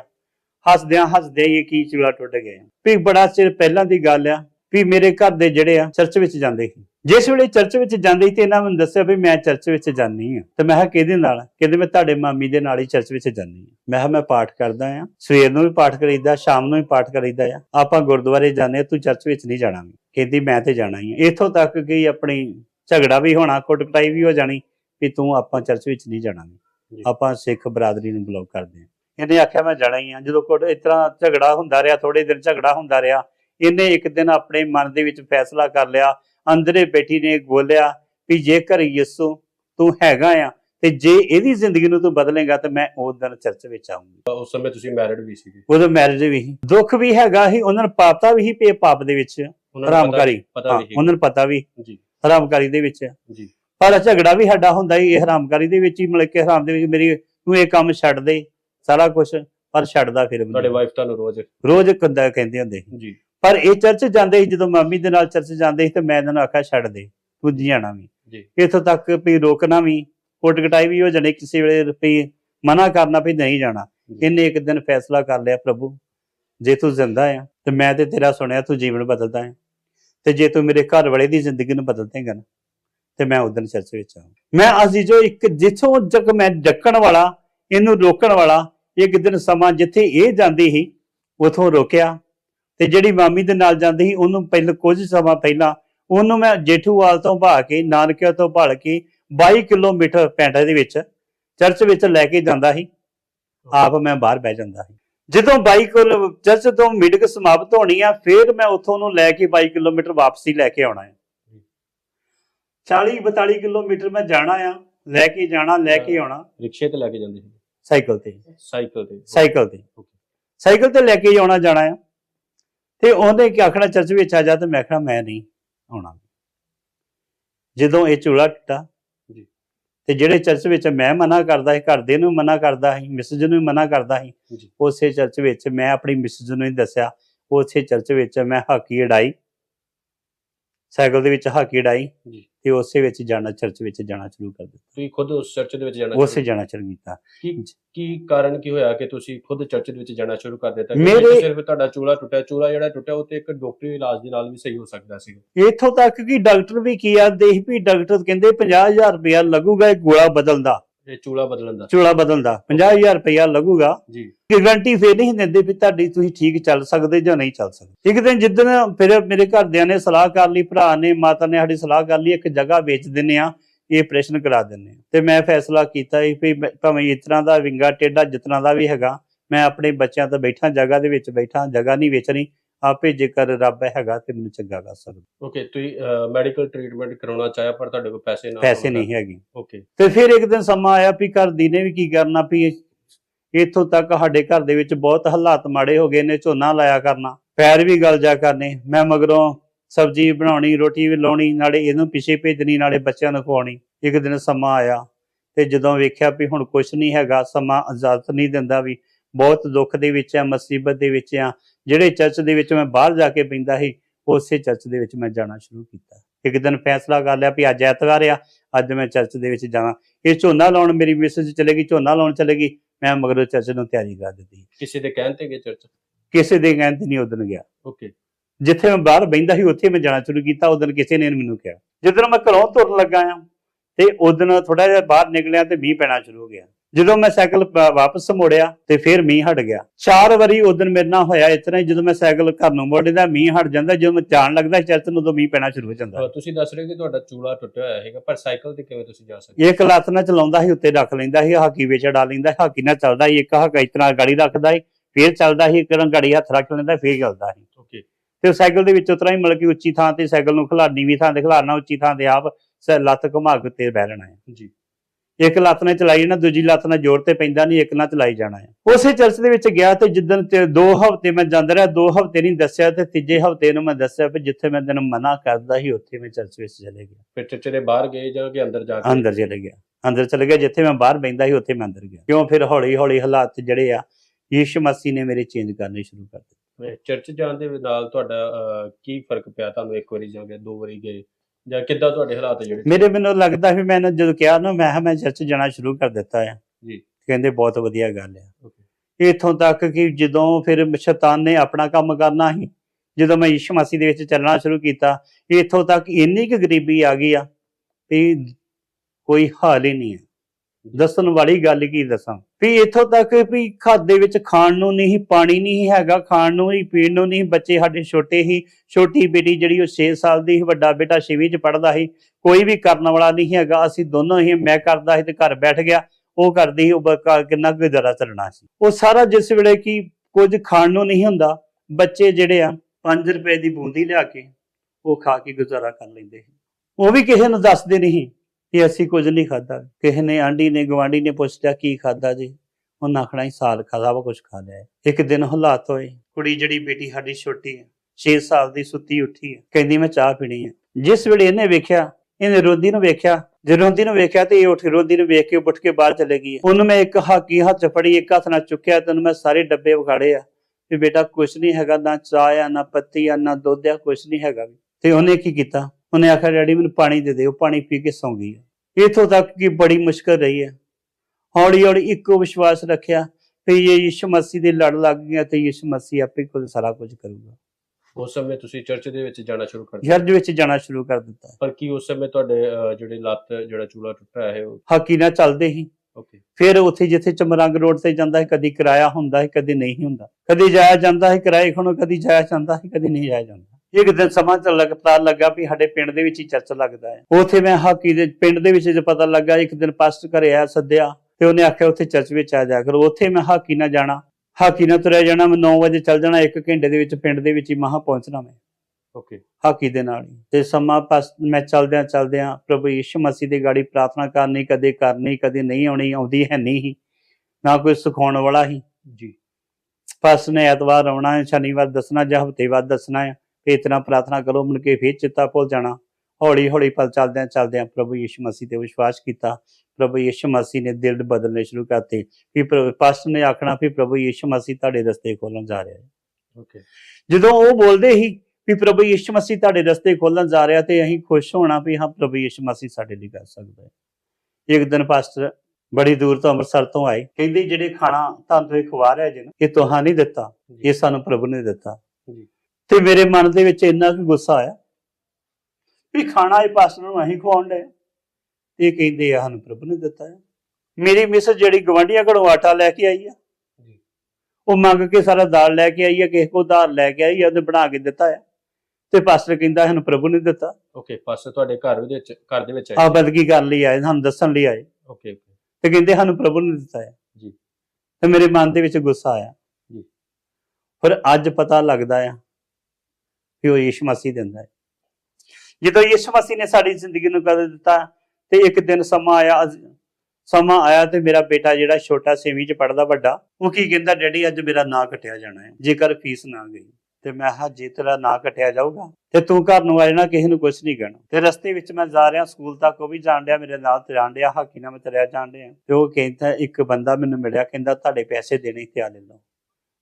Speaker 1: ਹੱਸਦਿਆਂ ਹੱਸਦੇ ਇਹ ਕੀ ਚੂੜਾ ਟੁੱਟ ਗਿਆ। ਵੀ ਬੜਾ ਚਿਰ ਪਹਿਲਾਂ ਦੀ ਗੱਲ ਆ। ਵੀ ਮੇਰੇ ਘਰ ਦੇ ਜਿਹੜੇ ਆ ਚਰਚ ਵਿੱਚ ਜਾਂਦੇ ਸੀ। ਜਿਸ ਵੇਲੇ ਚਰਚ ਵਿੱਚ ਜਾਂਦੇ ਸੀ ਤੇ ਇਹਨਾਂ ਮੈਨੂੰ ਦੱਸਿਆ ਵੀ ਮੈਂ ਚਰਚ ਵਿੱਚ ਜਾਂਦੀ ਆ ਤੇ ਮੈਂ ਕਿਹਾ ਕਿਹਦੇ ਨਾਲ? ਕਹਿੰਦੇ ਮੈਂ ਤੁਹਾਡੇ ਮਾਮੀ ਦੇ ਨਾਲ ਹੀ ਚਰਚ ਵਿੱਚ ਜਾਂਦੀ ਆ ਮੈਂ ਕਿਹਾ ਮੈਂ ਪਾਠ ਕਰਦਾ ਆ ਸਵੇਰ ਨੂੰ ਵੀ ਪਾਠ ਕਰੀਦਾ ਸ਼ਾਮ ਨੂੰ ਵੀ ਪਾਠ ਕਰੀਦਾ ਆ। ਆਪਾਂ ਗੁਰਦੁਆਰੇ ਜਾਂਦੇ ਆ ਤੂੰ ਚਰਚ ਵਿੱਚ ਨਹੀਂ ਜਾਣਾ। ਕਹਿੰਦੀ ਮੈਂ ਤੇ ਜਾਣਾ ਹੀ ਆ ਇੱਥੋਂ ਤੱਕ ਕਿ ਆਪਣੀ ਝਗੜਾ ਵੀ ਹੋਣਾ ਕੁੱਟ ਕਟਾਈ ਵੀ ਹੋ ਜਾਣੀ ਵੀ ਤੂੰ ਆਪਾਂ ਚਰਚ ਵਿੱਚ ਨਹੀਂ ਜਾਣਾ। ਆਪਾਂ ਸਿੱਖ ਬਰਾਦਰੀ ਨੂੰ ਬਲੌਕ ਕਰਦੇ ਆ ਇਹਨੇ ਆਖਿਆ ਮੈਂ ਜਾਣਾ ਹੀ ਆ ਜਦੋਂ ਕੁੱਟ ਇਸ ਤਰ੍ਹਾਂ ਝਗੜਾ ਹੁੰਦਾ ਰਿਹਾ ਥੋੜੇ ਦਿਨ ਝਗੜਾ ਹੁੰਦਾ ਰਿਹਾ ਇਹਨੇ ਇੱਕ ਦਿਨ ਆਪਣੇ ਮਨ ਦੇ ਵਿੱਚ ਫੈਸਲਾ ਕਰ ਲਿਆ ਅੰਦਰੇ ਬੈਠੀ ਨੇ ਬੋਲਿਆ ਵੀ ਜੇਕਰ ਯਿਸੂ ਤੂੰ ਹੈਗਾ ਆ ਤੇ ਜੇ ਇਹਦੀ ਜ਼ਿੰਦਗੀ ਨੂੰ ਤੂੰ ਬਦਲੇਗਾ ਤੇ ਮੈਂ ਉਸ ਦਿਨ ਚਰਚ ਵਿੱਚ ਆਉਂਗੀ
Speaker 2: ਉਸ ਸਮੇਂ ਤੁਸੀਂ ਮੈਰਿਡ ਵੀ ਸੀਗੇ।
Speaker 1: ਉਦੋਂ ਮੈਰਿਜ ਵੀ ਸੀ। ਦੁੱਖ ਵੀ ਹੈਗਾ ਸੀ ਉਹਨਾਂ ਨੂੰ ਪਾਪਤਾ ਵੀ ਸੀ ਪੇ ਪਾਪ ਦੇ ਵਿੱਚ ਹਰਾਮਕਾਰੀ। ਉਹਨਾਂ ਨੂੰ ਪਤਾ ਵੀ
Speaker 2: ਜੀ।
Speaker 1: ਹਰਾਮਕਾਰੀ ਦੇ ਵਿੱਚ।
Speaker 2: ਜੀ।
Speaker 1: ਪਰ ਝਗੜਾ ਵੀ ਸਾਡਾ ਹੁੰਦਾ ਹੀ ਇਹ ਹਰਾਮਕਾਰੀ ਦੇ ਵਿੱਚ ਹੀ ਮਤਲਬ ਕਿ ਹਰਾਮ ਦੇ ਵਿੱਚ ਮੇਰੀ ਤੂੰ ਇਹ ਕੰਮ ਛੱਡ ਦੇ ਸਾਰਾ ਕੁਝ ਪਰ ਛੱਡਦਾ ਫਿਰ
Speaker 2: ਤੁਹਾਡੇ। ਵਾਈਫ ਤੁਹਾਨੂੰ ਰੋਜ਼
Speaker 1: ਰੋਜ਼ ਕੰਦਾ ਕਹਿੰਦੇ ਹੁੰਦੇ
Speaker 2: ਜੀ।
Speaker 1: ਪਰ ਇਹ ਚਰਚ ਜਾਂਦੇ ਸੀ ਜਦੋਂ ਮੰਮੀ ਦੇ ਨਾਲ ਚਰਚ ਜਾਂਦੇ ਸੀ ਤੇ ਮੈਂ ਇਹਨਾਂ ਨੂੰ ਆਖਿਆ ਛੱਡ ਦੇ ਤੂੰ ਜੀ ਜਾਣਾ ਵੀ।
Speaker 2: ਜੀ।
Speaker 1: ਇੱਥੋਂ ਤੱਕ ਵੀ ਰੋਕਣਾ ਵੀ ਕੋਟ ਕਟਾਈ ਵੀ ਹੋ ਜਾਣੀ ਕਿਸੇ ਵੇਲੇ ਵੀ ਮਨਾ ਕਰਨਾ ਵੀ ਨਹੀਂ ਜਾਣਾ।
Speaker 2: ਜੀ।
Speaker 1: ਇਹਨੇ ਇੱਕ ਦਿਨ ਫੈਸਲਾ ਕਰ ਲਿਆ ਪ੍ਰਭੂ ਜੇ ਤੂੰ ਜ਼ਿੰਦਾ ਆ ਤੇ ਮੈਂ ਤੇ ਤੇਰਾ ਸੁਣਿਆ ਤੂੰ ਜੀਵਨ ਬਦਲਦਾ ਹੈ ਤੇ ਜੇ ਤੂੰ ਮੇਰੇ ਘਰ ਵਾਲੇ ਦੀ ਜ਼ਿੰਦਗੀ ਨੂੰ ਬਦਲ ਦੇਂਗਾ ਨਾ ਤੇ ਮੈਂ ਉਦੋਂ ਚਰਚ ਵਿੱਚ ਆਉਂ ਮੈਂ ਅਜ਼ੀਜ਼ੋ ਇੱਕ ਜਿੱਥੋਂ ਤੱਕ ਮੈਂ ਡੱਕਣ ਵਾਲਾ ਇਹਨੂੰ ਰੋਕਣ ਵਾਲਾ ਇੱਕ ਦਿਨ ਸਮਾਂ ਜਿੱਥੇ ਇਹ ਜਾਂਦੀ ਸੀ ਉਥੋਂ ਰੋਕਿਆ ਤੇ ਜਿਹੜੀ ਮਾਮੀ ਦੇ ਨਾਲ ਜਾਂਦੀ ਸੀ ਉਹਨੂੰ ਪਹਿਲਾਂ ਕੁਝ ਸਮਾਂ ਪਹਿਲਾਂ ਉਹਨੂੰ ਮੈਂ ਜੇਠੂਵਾਲ ਤੋਂ ਭਾ ਕੇ ਨਾਨਕਿਆਂ ਤੋਂ ਭਾਲ ਕੇ 22 ਕਿਲੋਮੀਟਰ ਪਿੰਡ ਦੇ ਵਿੱਚ ਚਰਚ ਵਿੱਚ ਲੈ ਕੇ ਜਾਂਦਾ ਸੀ। ਆਪ ਮੈਂ ਬਾਹਰ ਬਹਿ ਜਾਂਦਾ ਸੀ। ਜਦੋਂ 22 ਕਿਲੋ ਚਰਚ ਤੋਂ ਮੀਟਿੰਗ ਸਮਾਪਤ ਹੋਣੀ ਆ ਫਿਰ ਮੈਂ ਉੱਥੋਂ ਨੂੰ ਲੈ ਕੇ 22 ਕਿਲੋਮੀਟਰ ਵਾਪਸੀ ਲੈ ਕੇ ਆਉਣਾ ਹੈ 40 42 ਕਿਲੋਮੀਟਰ ਮੈਂ ਜਾਣਾ ਆ ਲੈ ਕੇ ਜਾਣਾ ਲੈ ਕੇ ਆਉਣਾ।
Speaker 2: ਰਿਕਸ਼ੇ ਤੇ ਲੈ ਕੇ ਜਾਂਦੇ ਸੀ।
Speaker 1: ਸਾਈਕਲ ਤੇ।
Speaker 2: ਸਾਈਕਲ ਤੇ।
Speaker 1: ਸਾਈਕਲ ਤੇ. ਸਾਈਕਲ ਤੇ ਲੈ ਕੇ ਆਉਣਾ ਜਾਣਾ ਆ। ਤੇ ਉਹਨੇ ਕੀ ਆਖਣਾ ਚਰਚ ਵਿੱਚ ਆ ਜਾ ਤੇ ਮੈਂ ਆਖਣਾ ਮੈਂ ਨਹੀਂ ਆਉਣਾ ਜਦੋਂ ਇਹ ਚੂੜਾ ਟੁੱਟਾ
Speaker 2: ਜੀ।
Speaker 1: ਤੇ ਜਿਹੜੇ ਚਰਚ ਵਿੱਚ ਮੈਂ ਮਨਾ ਕਰਦਾ ਸੀ ਘਰ ਦੇ ਨੂੰ ਮਨਾ ਕਰਦਾ ਸੀ ਮਿਸਜ ਨੂੰ ਵੀ ਮਨਾ ਕਰਦਾ ਸੀ। ਉਸੇ ਚਰਚ ਵਿੱਚ ਮੈਂ ਆਪਣੀ ਮਿਸਜ ਨੂੰ ਹੀ ਦੱਸਿਆ ਉਸੇ ਚਰਚ ਵਿੱਚ ਮੈਂ ਹਾਕੀ ਉਡਾਈ ਸਾਈਕਲ ਦੇ ਵਿੱਚ ਹਾਕੀ ਉਡਾਈ
Speaker 2: ਜੀ।
Speaker 1: ਤੇ ਉਸੇ ਵਿੱਚ ਜਾਣਾ ਚਰਚ ਵਿੱਚ ਜਾਣਾ ਸ਼ੁਰੂ ਕਰ ਦਿੱਤਾ।
Speaker 2: ਤੁਸੀਂ ਖੁਦ ਉਸ ਚਰਚ ਦੇ ਵਿੱਚ ਜਾਣਾ
Speaker 1: ਉਸੇ ਜਾਣਾ ਸ਼ੁਰੂ ਕੀਤਾ।
Speaker 2: ਕੀ ਕੀ ਕਾਰਨ ਕੀ ਹੋਇਆ ਕਿ ਤੁਸੀਂ ਖੁਦ ਚਰਚ ਦੇ ਵਿੱਚ ਜਾਣਾ ਸ਼ੁਰੂ ਕਰ ਦਿੱਤਾ?
Speaker 1: ਮੇਰੇ-
Speaker 2: ਸਿਰਫ ਤੁਹਾਡਾ ਚੂਲਾ ਟੁੱਟਿਆ ਚੂਲਾ ਜਿਹੜਾ ਟੁੱਟਿਆ ਉਹ ਤੇ ਇੱਕ ਡਾਕਟਰੀ ਇਲਾਜ ਦੇ ਨਾਲ ਵੀ ਸਹੀ ਹੋ ਸਕਦਾ ਸੀ।
Speaker 1: ਇੱਥੋਂ ਤੱਕ ਕਿ ਡਾਕਟਰ ਵੀ ਕੀ ਆਖਦੇ ਸੀ ਵੀ ਡਾਕਟਰ ਕਹਿੰਦੇ 50000 ਰੁਪਇਆ ਲੱਗੂਗਾ ਇਹ ਗੋਲਾ ਬਦਲਣ
Speaker 2: ਇਹ ਚੂਲਾ ਬਦਲਣ ਦਾ।
Speaker 1: ਚੂੜਾ ਬਦਲਣ ਦਾ। 50000 ਰੁਪਇਆ ਲੱਗੂਗਾ।
Speaker 2: ਜੀ।
Speaker 1: ਗਾਰੰਟੀ ਫੇਰ ਨਹੀਂ ਦਿੰਦੇ ਵੀ ਤੁਹਾਡੀ ਤੁਸੀਂ ਠੀਕ ਚੱਲ ਸਕਦੇ ਜਾਂ ਨਹੀਂ ਚੱਲ ਸਕਦੇ। ਇੱਕ ਦਿਨ ਜਿੱਦਣ ਫਿਰ ਮੇਰੇ ਘਰਦਿਆਂ ਨੇ ਸਲਾਹ ਕਰ ਲਈ ਭਰਾ ਨੇ ਮਾਤਾ ਨੇ ਸਾਡੀ ਸਲਾਹ ਕਰ ਲਈ ਇੱਕ ਜਗ੍ਹਾ ਵੇਚ ਦਿੰਨੇ ਆ ਇਹ ਆਪਰੇਸ਼ਨ ਕਰਾ ਦਿੰਨੇ ਤੇ ਮੈਂ ਫੈਸਲਾ ਕੀਤਾ ਵੀ ਭਾਵੇਂ ਇਸ ਤਰ੍ਹਾਂ ਦਾ ਵਿੰਗਾ ਟੇਡਾ ਜਿਤਨਾ ਦਾ ਵੀ ਹੈਗਾ ਮੈਂ ਆਪਣੇ ਬੱਚਿਆਂ ਤੋਂ ਬੈਠਾ ਜਗ੍ਹਾ ਦੇ ਵਿੱਚ ਬੈਠਾ ਜਗ੍ਹਾ ਨਹੀਂ ਵੇਚਣੀ। ਆਪੇ ਜੇਕਰ ਰੱਬ ਹੈਗਾ ਤੇ ਮੈਨੂੰ ਚੰਗਾ ਕਰ ਸਕਦਾ।
Speaker 2: ਓਕੇ ਤੁਸੀਂ ਮੈਡੀਕਲ ਟ੍ਰੀਟਮੈਂਟ ਕਰਾਉਣਾ ਚਾਹਿਆ ਪਰ ਤੁਹਾਡੇ ਕੋਲ ਪੈਸੇ ਨਾ
Speaker 1: ਪੈਸੇ ਨਹੀਂ ਹੈਗੇ।
Speaker 2: ਓਕੇ
Speaker 1: ਤੇ ਫਿਰ ਇੱਕ ਦਿਨ ਸਮਾਂ ਆਇਆ ਵੀ ਘਰ ਦੀ ਨੇ ਵੀ ਕੀ ਕਰਨਾ ਵੀ ਇੱਥੋਂ ਤੱਕ ਸਾਡੇ ਘਰ ਦੇ ਵਿੱਚ ਬਹੁਤ ਹਾਲਾਤ ਮਾੜੇ ਹੋ ਗਏ ਨੇ ਝੋਨਾ ਲਾਇਆ ਕਰਨਾ। ਪੈਰ ਵੀ ਗਲ ਜਾ ਕਰਨੇ। ਮੈਂ ਮਗਰੋਂ ਸਬਜ਼ੀ ਬਣਾਉਣੀ ਰੋਟੀ ਵੀ ਲਾਉਣੀ ਨਾਲੇ ਇਹਨੂੰ ਪਿੱਛੇ ਭੇਜਣੀ ਨਾਲੇ ਬੱਚਿਆਂ ਨੂੰ ਖਵਾਉਣੀ। ਇੱਕ ਦਿਨ ਸਮਾਂ ਆਇਆ ਤੇ ਜਦੋਂ ਵੇਖਿਆ ਵੀ ਹੁਣ ਕੁਝ ਨਹੀਂ ਹੈਗਾ ਸਮਾਂ ਇਜਾਜ਼ਤ ਨਹੀਂ ਦਿੰਦਾ ਵੀ ਬਹੁਤ ਦੁੱਖ ਦੇ ਵਿੱਚ ਆ ਮੁਸੀਬਤ ਦੇ ਵਿੱਚ ਆ। ਜਿਹੜੇ ਚਰਚ ਦੇ ਵਿੱਚ ਮੈਂ ਬਾਹਰ ਜਾ ਕੇ ਪੈਂਦਾ ਸੀ ਉਸੇ ਚਰਚ ਦੇ ਵਿੱਚ ਮੈਂ ਜਾਣਾ ਸ਼ੁਰੂ ਕੀਤਾ। ਇੱਕ ਦਿਨ ਫੈਸਲਾ ਕਰ ਲਿਆ ਵੀ ਅੱਜ ਐਤਵਾਰ ਆ ਅੱਜ ਮੈਂ ਚਰਚ ਦੇ ਵਿੱਚ ਜਾਣਾ ਇਹ ਝੋਨਾ ਲਾਉਣ ਮੇਰੀ ਮਿਸਿਸ ਚਲੇਗੀ ਝੋਨਾ ਲਾਉਣ ਚਲੇਗੀ ਮੈਂ ਮਗਰੋਂ ਚਰਚ ਨੂੰ ਤਿਆਰੀ ਕਰ ਦਿੱਤੀ।
Speaker 2: ਕਿਸੇ ਦੇ ਕਹਿਣ ਤੇ ਗਏ ਚਰਚ?
Speaker 1: ਕਿਸੇ ਦੇ ਕਹਿਣ ਤੇ ਨਹੀਂ ਉਦਣ ਗਿਆ।
Speaker 2: ਓਕੇ।
Speaker 1: ਜਿੱਥੇ ਮੈਂ ਬਾਹਰ ਬੈਂਦਾ ਸੀ ਉੱਥੇ ਮੈਂ ਜਾਣਾ ਸ਼ੁਰੂ ਕੀਤਾ। ਉਦੋਂ ਕਿਸੇ ਨੇ ਮੈਨੂੰ ਕਿਹਾ। ਜਦੋਂ ਮੈਂ ਘਰੋਂ ਤੁਰਨ ਲੱਗਾ ਆ ਤੇ ਉਦੋਂ ਥੋੜਾ ਜਿਹਾ ਬਾਹਰ ਨਿਕਲਿਆ ਤੇ ਮੀਂਹ ਪੈਣਾ ਸ਼ੁਰੂ ਹੋ ਗਿਆ। ਜਦੋਂ ਮੈਂ ਸਾਈਕਲ ਵਾਪਸ ਮੋੜਿਆ ਤੇ ਫਿਰ ਮੀਂਹ ਹਟ ਗਿਆ। ਚਾਰ ਵਾਰੀ ਉਦੋਂ ਮੇਰੇ ਨਾਲ ਹੋਇਆ ਇਸ ਤਰ੍ਹਾਂ ਜਦੋਂ ਮੈਂ ਸਾਈਕਲ ਘਰ ਨੂੰ ਮੋੜਦਾ ਮੀਂਹ ਹਟ ਜਾਂਦਾ ਜਦੋਂ ਮੈਂ ਜਾਣ ਲੱਗਦਾ ਚਰਚ ਨੂੰ ਉਦੋਂ ਮੀਂਹ ਪੈਣਾ ਸ਼ੁਰੂ ਹੋ ਜਾਂਦਾ।
Speaker 2: ਤੁਸੀਂ ਦੱਸ ਰਹੇ ਕਿ ਤੁਹਾਡਾ ਚੂਲਾ ਟੁੱਟਿਆ ਹੋਇਆ ਹੈਗਾ ਪਰ ਸਾਈਕਲ ਤੇ ਕਿਵੇਂ ਤੁਸੀਂ ਜਾ ਸਕਦੇ
Speaker 1: ਇੱਕ ਲੱਤ ਨਾਲ ਚਲਾਉਂਦਾ ਸੀ ਉੱਤੇ ਰੱਖ ਲੈਂਦਾ ਸੀ ਹਾਕੀ ਵਿੱਚ ਡਾ ਲੈਂਦਾ ਹਾਕੀ ਨਾਲ ਚੱਲਦਾ ਸੀ ਇੱਕ ਹੱਕ ਤਰ੍ਹਾਂ ਗਾੜੀ ਰੱਖਦਾ ਸੀ ਫੇਰ ਚੱਲਦਾ ਸੀ ਇੱਕ ਗਾੜੀ ਹੱਥ ਰੱਖ ਲੈਂਦਾ ਫੇਰ ਚੱਲਦਾ ਸੀ।
Speaker 2: ਓਕੇ
Speaker 1: ਤੇ ਸਾਈਕਲ ਦੇ ਵਿੱਚ ਉਤਰਾ ਹੀ ਮਤਲਬ ਕਿ ਉੱਚੀ ਥਾਂ ਤੇ ਸਾਈਕਲ ਨੂੰ ਖਿਲਾਰਨੀ ਵੀ ਥਾਂ ਤੇ ਖਿਲਾਰਨਾ ਉੱਚੀ ਥਾਂ ਤੇ ਆਪ ਸ- ਲੱਤ ਘੁਮਾ ਕੇ ਤੇ ਬਹਿ ਲੈਣਾ ਹੈ।
Speaker 2: ਜੀ।
Speaker 1: ਇੱਕ ਲੱਤ ਨਾਲ ਚਲਾਈ ਨਾ ਦੂਜੀ ਲੱਤ ਨਾਲ ਜ਼ੋਰ ਤੇ ਪੈਂਦਾ ਨਹੀਂ ਇੱਕ ਨਾਲ ਚਲਾਈ ਜਾਣਾ ਹੈ। ਉਸੇ ਚਰਚ ਦੇ ਵਿੱਚ ਗਿਆ ਤੇ ਜਿੱਦਣ ਤੇ ਦੋ ਹਫ਼ਤੇ ਮੈਂ ਜਾਂਦਾ ਰਿਹਾ ਦੋ ਹਫ਼ਤੇ ਨਹੀਂ ਦੱਸਿਆ ਤੇ ਤੀਜੇ ਹਫ਼ਤੇ ਨੂੰ ਮੈਂ ਦੱਸਿਆ ਵੀ ਜਿੱਥੇ ਮੈਂ ਤੈਨੂੰ ਮਨਾ ਕਰਦਾ ਸੀ ਉੱਥੇ ਮੈਂ ਚਰਚ ਵਿੱਚ ਚਲੇ ਗਿਆ।
Speaker 2: ਫਿਰ ਚਰਚ ਦੇ ਬਾਹਰ ਗਏ ਜਾਂ ਕਿ ਅੰਦਰ ਜਾ ਕੇ?
Speaker 1: ਅੰਦਰ ਚਲੇ ਗਿਆ। ਅੰਦਰ ਚਲੇ ਗਿਆ ਜਿੱਥੇ ਮੈਂ ਬਾਹਰ ਬੈਂਦਾ ਸੀ ਉੱਥੇ ਮੈਂ ਅੰਦਰ ਗਿਆ। ਕਿਉਂ? ਫਿਰ ਹੌਲੀ ਹੌਲੀ ਹਾਲਾਤ ਜਿਹੜੇ ਆ ਯੀਸ਼ੂ ਮਸੀਹ ਨੇ ਮੇਰੇ ਚੇਂਜ ਕਰਨੇ ਸ਼ੁਰੂ ਕਰ ਦਿੱਤੇ।
Speaker 2: ਚਰਚ ਜਾਣ ਦੇ ਨਾਲ ਤੁਹਾਡਾ ਕੀ ਫ਼ਰਕ ਪਿਆ? ਤੁਹਾਨੂੰ ਇੱਕ ਵਾਰੀ ਜਾ ਕੇ ਦੋ ਵਾਰੀ ਗਏ? ਜਾਂ ਕਿੱਦਾਂ ਤੁਹਾਡੇ ਹਾਲਾਤ ਜਿਹੜੇ
Speaker 1: ਮੇਰੇ ਮੈਨੂੰ ਲੱਗਦਾ ਵੀ ਮੈਂ ਜਦੋਂ ਕਿਹਾ ਨਾ ਮੈਂ ਕਿਹਾ ਮੈਂ ਚਰਚ ਜਾਣਾ ਸ਼ੁਰੂ ਕਰ ਦਿੱਤਾ ਆ
Speaker 2: ਜੀ।
Speaker 1: ਕਹਿੰਦੇ ਬਹੁਤ ਵਧੀਆ ਗੱਲ ਆ. ਇੱਥੋਂ ਤੱਕ ਕਿ ਜਦੋਂ ਫਿਰ ਸ਼ੈਤਾਨ ਨੇ ਆਪਣਾ ਕੰਮ ਕਰਨਾ ਸੀ ਜਦੋਂ ਮੈਂ ਯਿਸੂ ਮਸੀਹ ਦੇ ਵਿੱਚ ਚੱਲਣਾ ਸ਼ੁਰੂ ਕੀਤਾ ਇੱਥੋਂ ਤੱਕ ਇੰਨੀ ਕੁ ਗਰੀਬੀ ਆ ਗਈ ਆ ਵੀ ਕੋਈ ਹਾਲ ਹੀ ਨਹੀਂ ਹੈ ਦੱਸਣ ਵਾਲੀ ਗੱਲ ਕੀ ਦੱਸਾਂ? ਵੀ ਇੱਥੋਂ ਤੱਕ ਵੀ ਘਰ ਦੇ ਵਿੱਚ ਖਾਣ ਨੂੰ ਨਹੀਂ, ਪਾਣੀ ਨਹੀਂ ਹੈਗਾ, ਖਾਣ ਨੂੰ ਹੀ, ਪੀਣ ਨੂੰ ਨਹੀਂ, ਬੱਚੇ ਸਾਡੇ ਛੋਟੇ ਹੀ, ਛੋਟੀ ਬੇਟੀ ਜਿਹੜੀ ਉਹ 6 ਸਾਲ ਦੀ ਸੀ, ਵੱਡਾ ਬੇਟਾ 6ਵੀਂ ਚ ਪੜਦਾ ਸੀ, ਕੋਈ ਵੀ ਕਰਨ ਵਾਲਾ ਨਹੀਂ ਹੈਗਾ, ਅਸੀਂ ਦੋਨੋਂ ਹੀ, ਮੈਂ ਕਰਦਾ ਸੀ ਤੇ ਘਰ ਬੈਠ ਗਿਆ, ਉਹ ਕਰਦੀ ਸੀ, ਉਹ ਕਿੰਨਾ ਕੁ ਗੁਜ਼ਾਰਾ ਚੱਲਣਾ ਸੀ। ਉਹ ਸਾਰਾ ਜਿਸ ਵੇਲੇ ਕੀ ਕੁਝ ਖਾਣ ਨੂੰ ਨਹੀਂ ਹੁੰਦਾ, ਬੱਚੇ ਜਿਹੜੇ ਆ 5 ਰੁਪਏ ਦੀ ਬੂੰਦੀ ਲਿਆ ਕੇ ਉਹ ਖਾ ਕੇ ਗੁਜ਼ਾਰਾ ਕਰ ਲੈਂਦੇ ਸੀ। ਉਹ ਵੀ ਕਿਸੇ ਨੂੰ ਦੱਸਦੇ ਨਹੀਂ ਕਿ ਅਸੀਂ ਕੁਝ ਨਹੀਂ ਖਾਦਾ ਕਿਸੇ ਨੇ ਆਂਢੀ ਨੇ ਗਵਾਂਢੀ ਨੇ ਪੁੱਛ ਲਿਆ ਕੀ ਖਾਦਾ ਜੀ? ਉਹਨਾਂ ਆਖਣਾ ਹੀ ਸਾਲ ਖਾਦਾ ਵਾ ਕੁਝ ਖਾ ਲਿਆ ਇੱਕ ਦਿਨ ਹਾਲਾਤ ਹੋਏ। ਕੁੜੀ ਜਿਹੜੀ ਬੇਟੀ ਸਾਡੀ ਛੋਟੀ ਹੈ 6 ਸਾਲ ਦੀ ਸੁੱਤੀ ਉੱਠੀ ਹੈ। ਕਹਿੰਦੀ, ਮੈਂ ਚਾਹ ਪੀਣੀ ਹੈ। ਜਿਸ ਵੇਲੇ ਇਹਨੇ ਵੇਖਿਆ, ਇਹਨੇ ਰੋਂਦੀ ਨੂੰ ਵੇਖਿਆ, ਜੇ ਰੋਂਦੀ ਨੂੰ ਵੇਖਿਆ ਤੇ ਇਹ ਉੱਠ, ਰੋਂਦੀ ਨੂੰ ਵੇਖ ਕੇ ਉੱਠ ਕੇ ਬਾਹਰ ਚਲੇ ਗਈ ਉਹਨੂੰ ਮੈਂ ਇੱਕ ਹਾਕੀ ਹੱਥ ਫੜੀ, ਇੱਕ ਹੱਥ ਨਾਲ ਚੁੱਕਿਆ, ਤੈਨੂੰ ਮੈਂ ਸਾਰੇ ਡੱਬੇ ਵਿਖਾੜੇ ਆ ਵੀ ਬੇਟਾ ਕੁਛ ਨਹੀਂ ਹੈਗਾ, ਨਾ ਚਾਹ ਆ, ਨਾ ਪੱਤੀ ਆ, ਨਾ ਦੁੱਧ ਆ, ਕੁਛ ਨਹੀਂ ਹੈਗਾ ਵੀ। ਤੇ ਉਹਨੇ ਕੀ ਕੀਤਾ? ਉਹਨੇ ਆਖਿਆ ਡੈਡੀ ਮੈਨੂੰ ਪਾਣੀ ਦੇ ਦਿਓ ਪਾਣੀ ਪੀ ਕੇ ਸੌਂ ਗਈ। ਇੱਥੋਂ ਤੱਕ ਕਿ ਬੜੀ ਮੁਸ਼ਕਲ ਰਹੀ ਹੈ ਹੌਲੀ ਹੌਲੀ ਇੱਕੋ ਵਿਸ਼ਵਾਸ ਰੱਖਿਆ ਕਿ ਇਹ ਯਿਸੂ ਮਸੀਹ ਦੇ ਲੜ ਲੱਗ ਗਿਆ ਤੇ ਯਿਸੂ ਮਸੀਹ ਆਪੇ ਕੋਲ ਸਾਰਾ ਕੁਝ ਕਰੂਗਾ।
Speaker 2: ਉਸ ਸਮੇਂ ਤੁਸੀਂ ਚਰਚ ਦੇ ਵਿੱਚ ਜਾਣਾ ਸ਼ੁਰੂ ਕਰ ਦਿੱਤਾ?
Speaker 1: ਚਰਚ ਵਿੱਚ ਜਾਣਾ ਸ਼ੁਰੂ ਕਰ ਦਿੱਤਾ।
Speaker 2: ਪਰ ਕੀ ਉਸ ਸਮੇਂ ਤੁਹਾਡੇ ਜਿਹੜੇ ਲੱਤ ਜਿਹੜਾ ਚੂਲਾ ਟੁੱਟਾ ਹੈ ਉਹ
Speaker 1: ਹਾਕੀ ਨਾਲ ਚੱਲਦੇ ਹੀ
Speaker 2: ਓਕੇ।
Speaker 1: ਫਿਰ ਉੱਥੇ ਜਿੱਥੇ ਚਮਰੰਗ ਰੋਡ ਤੇ ਜਾਂਦਾ ਹੈ ਕਦੀ ਕਿਰਾਇਆ ਹੁੰਦਾ ਹੈ ਕਦੀ ਨਹੀਂ ਹੁੰਦਾ। ਕਦੀ ਜਾਇਆ ਜਾਂਦਾ ਹੈ ਕਿਰਾਏ ਖਣੋ ਕਦੀ ਜਾਇਆ ਜਾਂਦਾ ਹੈ ਕਦੀ ਨਹੀਂ ਜਾਇਆ ਜਾਂਦਾ। ਇੱਕ ਦਿਨ ਸਮਾਂ ਚੱਲ ਲੱਗ ਪਤਾ ਲੱਗਾ ਵੀ ਸਾਡੇ ਪਿੰਡ ਦੇ ਵਿੱਚ ਹੀ ਚਰਚ ਲੱਗਦਾ ਹੈ। ਉੱਥੇ ਮੈਂ ਹਾਕੀ ਦੇ ਪਿੰਡ ਦੇ ਵਿੱਚ ਜੇ ਪਤਾ ਲੱਗਾ ਇੱਕ ਦਿਨ ਪਾਸਟ ਘਰੇ ਆਇਆ ਸੱਦਿਆ ਤੇ ਉਹਨੇ ਆਖਿਆ ਉੱਥੇ ਚਰਚ ਵਿੱਚ ਆ ਜਾ ਕਰੋ। ਉੱਥੇ ਮੈਂ ਹਾਕੀ ਨਾਲ ਜਾਣਾ। ਹਾਕੀ ਨਾਲ ਤੁਰਿਆ ਜਾਣਾ ਮੈਂ 9 ਵਜੇ ਚੱਲ ਜਾਣਾ ਇੱਕ ਘੰਟੇ ਦੇ ਵਿੱਚ ਪਿੰਡ ਦੇ ਵਿੱਚ ਹੀ ਮਹਾ ਪਹੁੰਚਣਾ ਮੈਂ।
Speaker 2: ਓਕੇ
Speaker 1: ਹਾਕੀ ਦੇ ਨਾਲ ਤੇ ਸਮਾਂ ਪਾਸ ਮੈਂ ਚਲਦਿਆਂ ਚਲਦਿਆਂ ਪ੍ਰਭੂ ਯਿਸੂ ਮਸੀਹ ਦੀ ਗਾੜੀ ਪ੍ਰਾਰਥਨਾ ਕਰਨੀ ਕਦੇ ਕਰਨੀ ਕਦੇ ਨਹੀਂ ਆਉਣੀ ਆਉਂਦੀ ਹੈ ਨਹੀਂ ਹੀ। ਨਾ ਕੋਈ ਸਿਖਾਉਣ ਵਾਲਾ ਹੀ।
Speaker 2: ਜੀ।
Speaker 1: ਪਾਸ ਨੇ ਐਤਵਾਰ ਆਉਣਾ ਹੈ ਸ਼ਨੀਵਾਰ ਦੱਸਣਾ ਜਾਂ ਹਫ਼ਤੇ ਬਾਅਦ ਦੱਸਣਾ ਹੈ। ਇਤਨਾ ਪ੍ਰਾਰਥਨਾ ਕਰੋ ਮੁੜ ਕੇ ਫੇਰ ਚਿੱਤਾ ਭੁੱਲ ਜਾਣਾ। ਹੌਲੀ ਹੌਲੀ ਪਲ ਚਲਦਿਆਂ ਚਲਦਿਆਂ ਪ੍ਰਭੂ ਯਿਸੂ ਮਸੀਹ ਤੇ ਵਿਸ਼ਵਾਸ ਕੀਤਾ। ਪ੍ਰਭੂ ਯਿਸੂ ਮਸੀਹ ਨੇ ਦਿਲ ਬਦਲਨੇ ਸ਼ੁਰੂ ਕਰਤੇ। ਵੀ ਪਾਸਟ ਨੇ ਆਖਣਾ ਵੀ ਪ੍ਰਭੂ ਯਿਸੂ ਮਸੀਹ ਤੁਹਾਡੇ ਰਸਤੇ ਖੋਲਣ ਜਾ ਰਿਹਾ ਹੈ।
Speaker 2: ਓਕੇ।
Speaker 1: ਜਦੋਂ ਉਹ ਬੋਲਦੇ ਸੀ ਵੀ ਪ੍ਰਭੂ ਯਿਸੂ ਮਸੀਹ ਤੁਹਾਡੇ ਰਸਤੇ ਖੋਲਣ ਜਾ ਰਿਹਾ ਤੇ ਅਸੀਂ ਖੁਸ਼ ਹੋਣਾ ਵੀ ਹਾਂ ਪ੍ਰਭੂ ਯਿਸੂ ਮਸੀਹ ਸਾਡੇ ਲਈ ਕਰ ਸਕਦਾ ਹੈ। ਇੱਕ ਦਿਨ ਪਾਸਟਰ ਬੜੀ ਦੂਰ ਤੋਂ ਅੰਮ੍ਰਿਤਸਰ ਤੋਂ ਆਏ। ਕਹਿੰਦੇ ਜਿਹੜੇ ਖਾਣਾ ਤੁਹਾਨੂੰ ਖਵਾ ਰਿਹਾ ਜੀ ਨਾ, ਇਹ ਤੁਹਾਂ ਨਹੀਂ ਦਿੱਤਾ। ਇਹ ਸਾਨੂੰ ਪ੍ਰਭੂ ਨੇ ਦਿੱਤਾ।
Speaker 2: ਜੀ।
Speaker 1: ਤੇ ਮੇਰੇ ਮਨ ਦੇ ਵਿੱਚ ਇੰਨਾ ਕੁ ਗੁੱਸਾ ਆਇਆ ਵੀ ਖਾਣਾ ਇਹ ਪਾਸਟਰ ਨੂੰ ਅਸੀਂ ਖਵਾਉਣ ਦੇ ਇਹ ਕਹਿੰਦੇ ਆ ਸਾਨੂੰ ਪ੍ਰਭੂ ਨੇ ਦਿੱਤਾ ਹੈ। ਮੇਰੀ ਮਿਸ ਜਿਹੜੀ ਗਵਾਂਢੀਆਂ ਘਰੋਂ ਆਟਾ ਲੈ ਕੇ ਆਈ ਆ। ਉਹ ਮੰਗ ਕੇ ਸਾਰਾ ਦਾਲ ਲੈ ਕੇ ਆਈ ਆ ਕਿਸੇ ਕੋ ਉਧਾਰ ਲੈ ਕੇ ਆਈ ਆ ਤੇ ਬਣਾ ਕੇ ਦਿੱਤਾ ਆ। ਤੇ ਪਾਸਟਰ ਕਹਿੰਦਾ ਸਾਨੂੰ ਪ੍ਰਭੂ ਨੇ ਦਿੱਤਾ।
Speaker 2: ਓਕੇ ਪਾਸੇ ਤੁਹਾਡੇ ਘਰ ਦੇ ਵਿੱਚ ਘਰ ਦੇ ਵਿੱਚ
Speaker 1: ਆ ਬਦਗੀ ਕਰਨ ਲਈ ਆਏ ਸਾਨੂੰ ਦੱਸਣ ਲਈ ਆਏ।
Speaker 2: ਓਕੇ ਓਕੇ
Speaker 1: ਤੇ ਕਹਿੰਦੇ ਸਾਨੂੰ ਪ੍ਰਭੂ ਨੇ ਦਿੱਤਾ ਹੈ
Speaker 2: ਜੀ।
Speaker 1: ਤੇ ਮੇਰੇ ਮਨ ਦੇ ਵਿੱਚ ਗੁੱਸਾ ਆਇਆ।
Speaker 2: ਜੀ।
Speaker 1: ਪਰ ਅੱਜ ਪਤਾ ਲੱਗਦਾ ਆ ਕਿ ਉਹ ਯਿਸੂ ਮਸੀਹ ਦਿੰਦਾ ਹੈ। ਜਦੋਂ ਯਿਸੂ ਮਸੀਹ ਨੇ ਸਾਡੀ ਜ਼ਿੰਦਗੀ ਨੂੰ ਕਦਰ ਦਿੱਤਾ ਤੇ ਇੱਕ ਦਿਨ ਸਮਾਂ ਆਇਆ ਸਮਾਂ ਆਇਆ ਤੇ ਮੇਰਾ ਬੇਟਾ ਜਿਹੜਾ ਛੋਟਾ ਸੇਵੀਂ ਚ ਪੜਦਾ ਵੱਡਾ, ਉਹ ਕੀ ਕਹਿੰਦਾ, ਡੈਡੀ, ਅੱਜ ਮੇਰਾ ਨਾਂ ਕਟਿਆ ਜਾਣਾ ਹੈ। ਜੇਕਰ ਫੀਸ ਨਾ ਗਈ, ਤੇ ਮੈਂ ਹਾਂ ਜੇ ਤੇਰਾ ਨਾਂ ਕਟਿਆ ਜਾਊਗਾ, ਤੇ ਤੂੰ ਘਰ ਨੂੰ ਆ ਜਾਣਾ ਕਿਸੇ ਨੂੰ ਕੁਝ ਨਹੀਂ ਕਹਿਣਾ। ਤੇ ਰਸਤੇ ਵਿੱਚ ਮੈਂ ਜਾ ਰਿਹਾ, ਸਕੂਲ ਤੱਕ ਉਹ ਵੀ ਜਾਣ ਡਿਆ, ਮੇਰੇ ਨਾਲ ਤੇ ਜਾਣ ਡਿਆ, ਹਾਕੀ ਨਾਲ ਮੈਂ ਤੁਰਿਆ ਜਾਣ ਡਿਆ। ਤੇ ਉਹ ਕਹਿੰਦਾ, ਇੱਕ ਬੰਦਾ ਮੈਨੂੰ ਮਿਲਿਆ, ਕਹਿੰਦਾ, ਤੁਹਾਡੇ ਪੈਸੇ ਦੇਣੇ ਤੇ ਆ ਲੈ ਲਓ।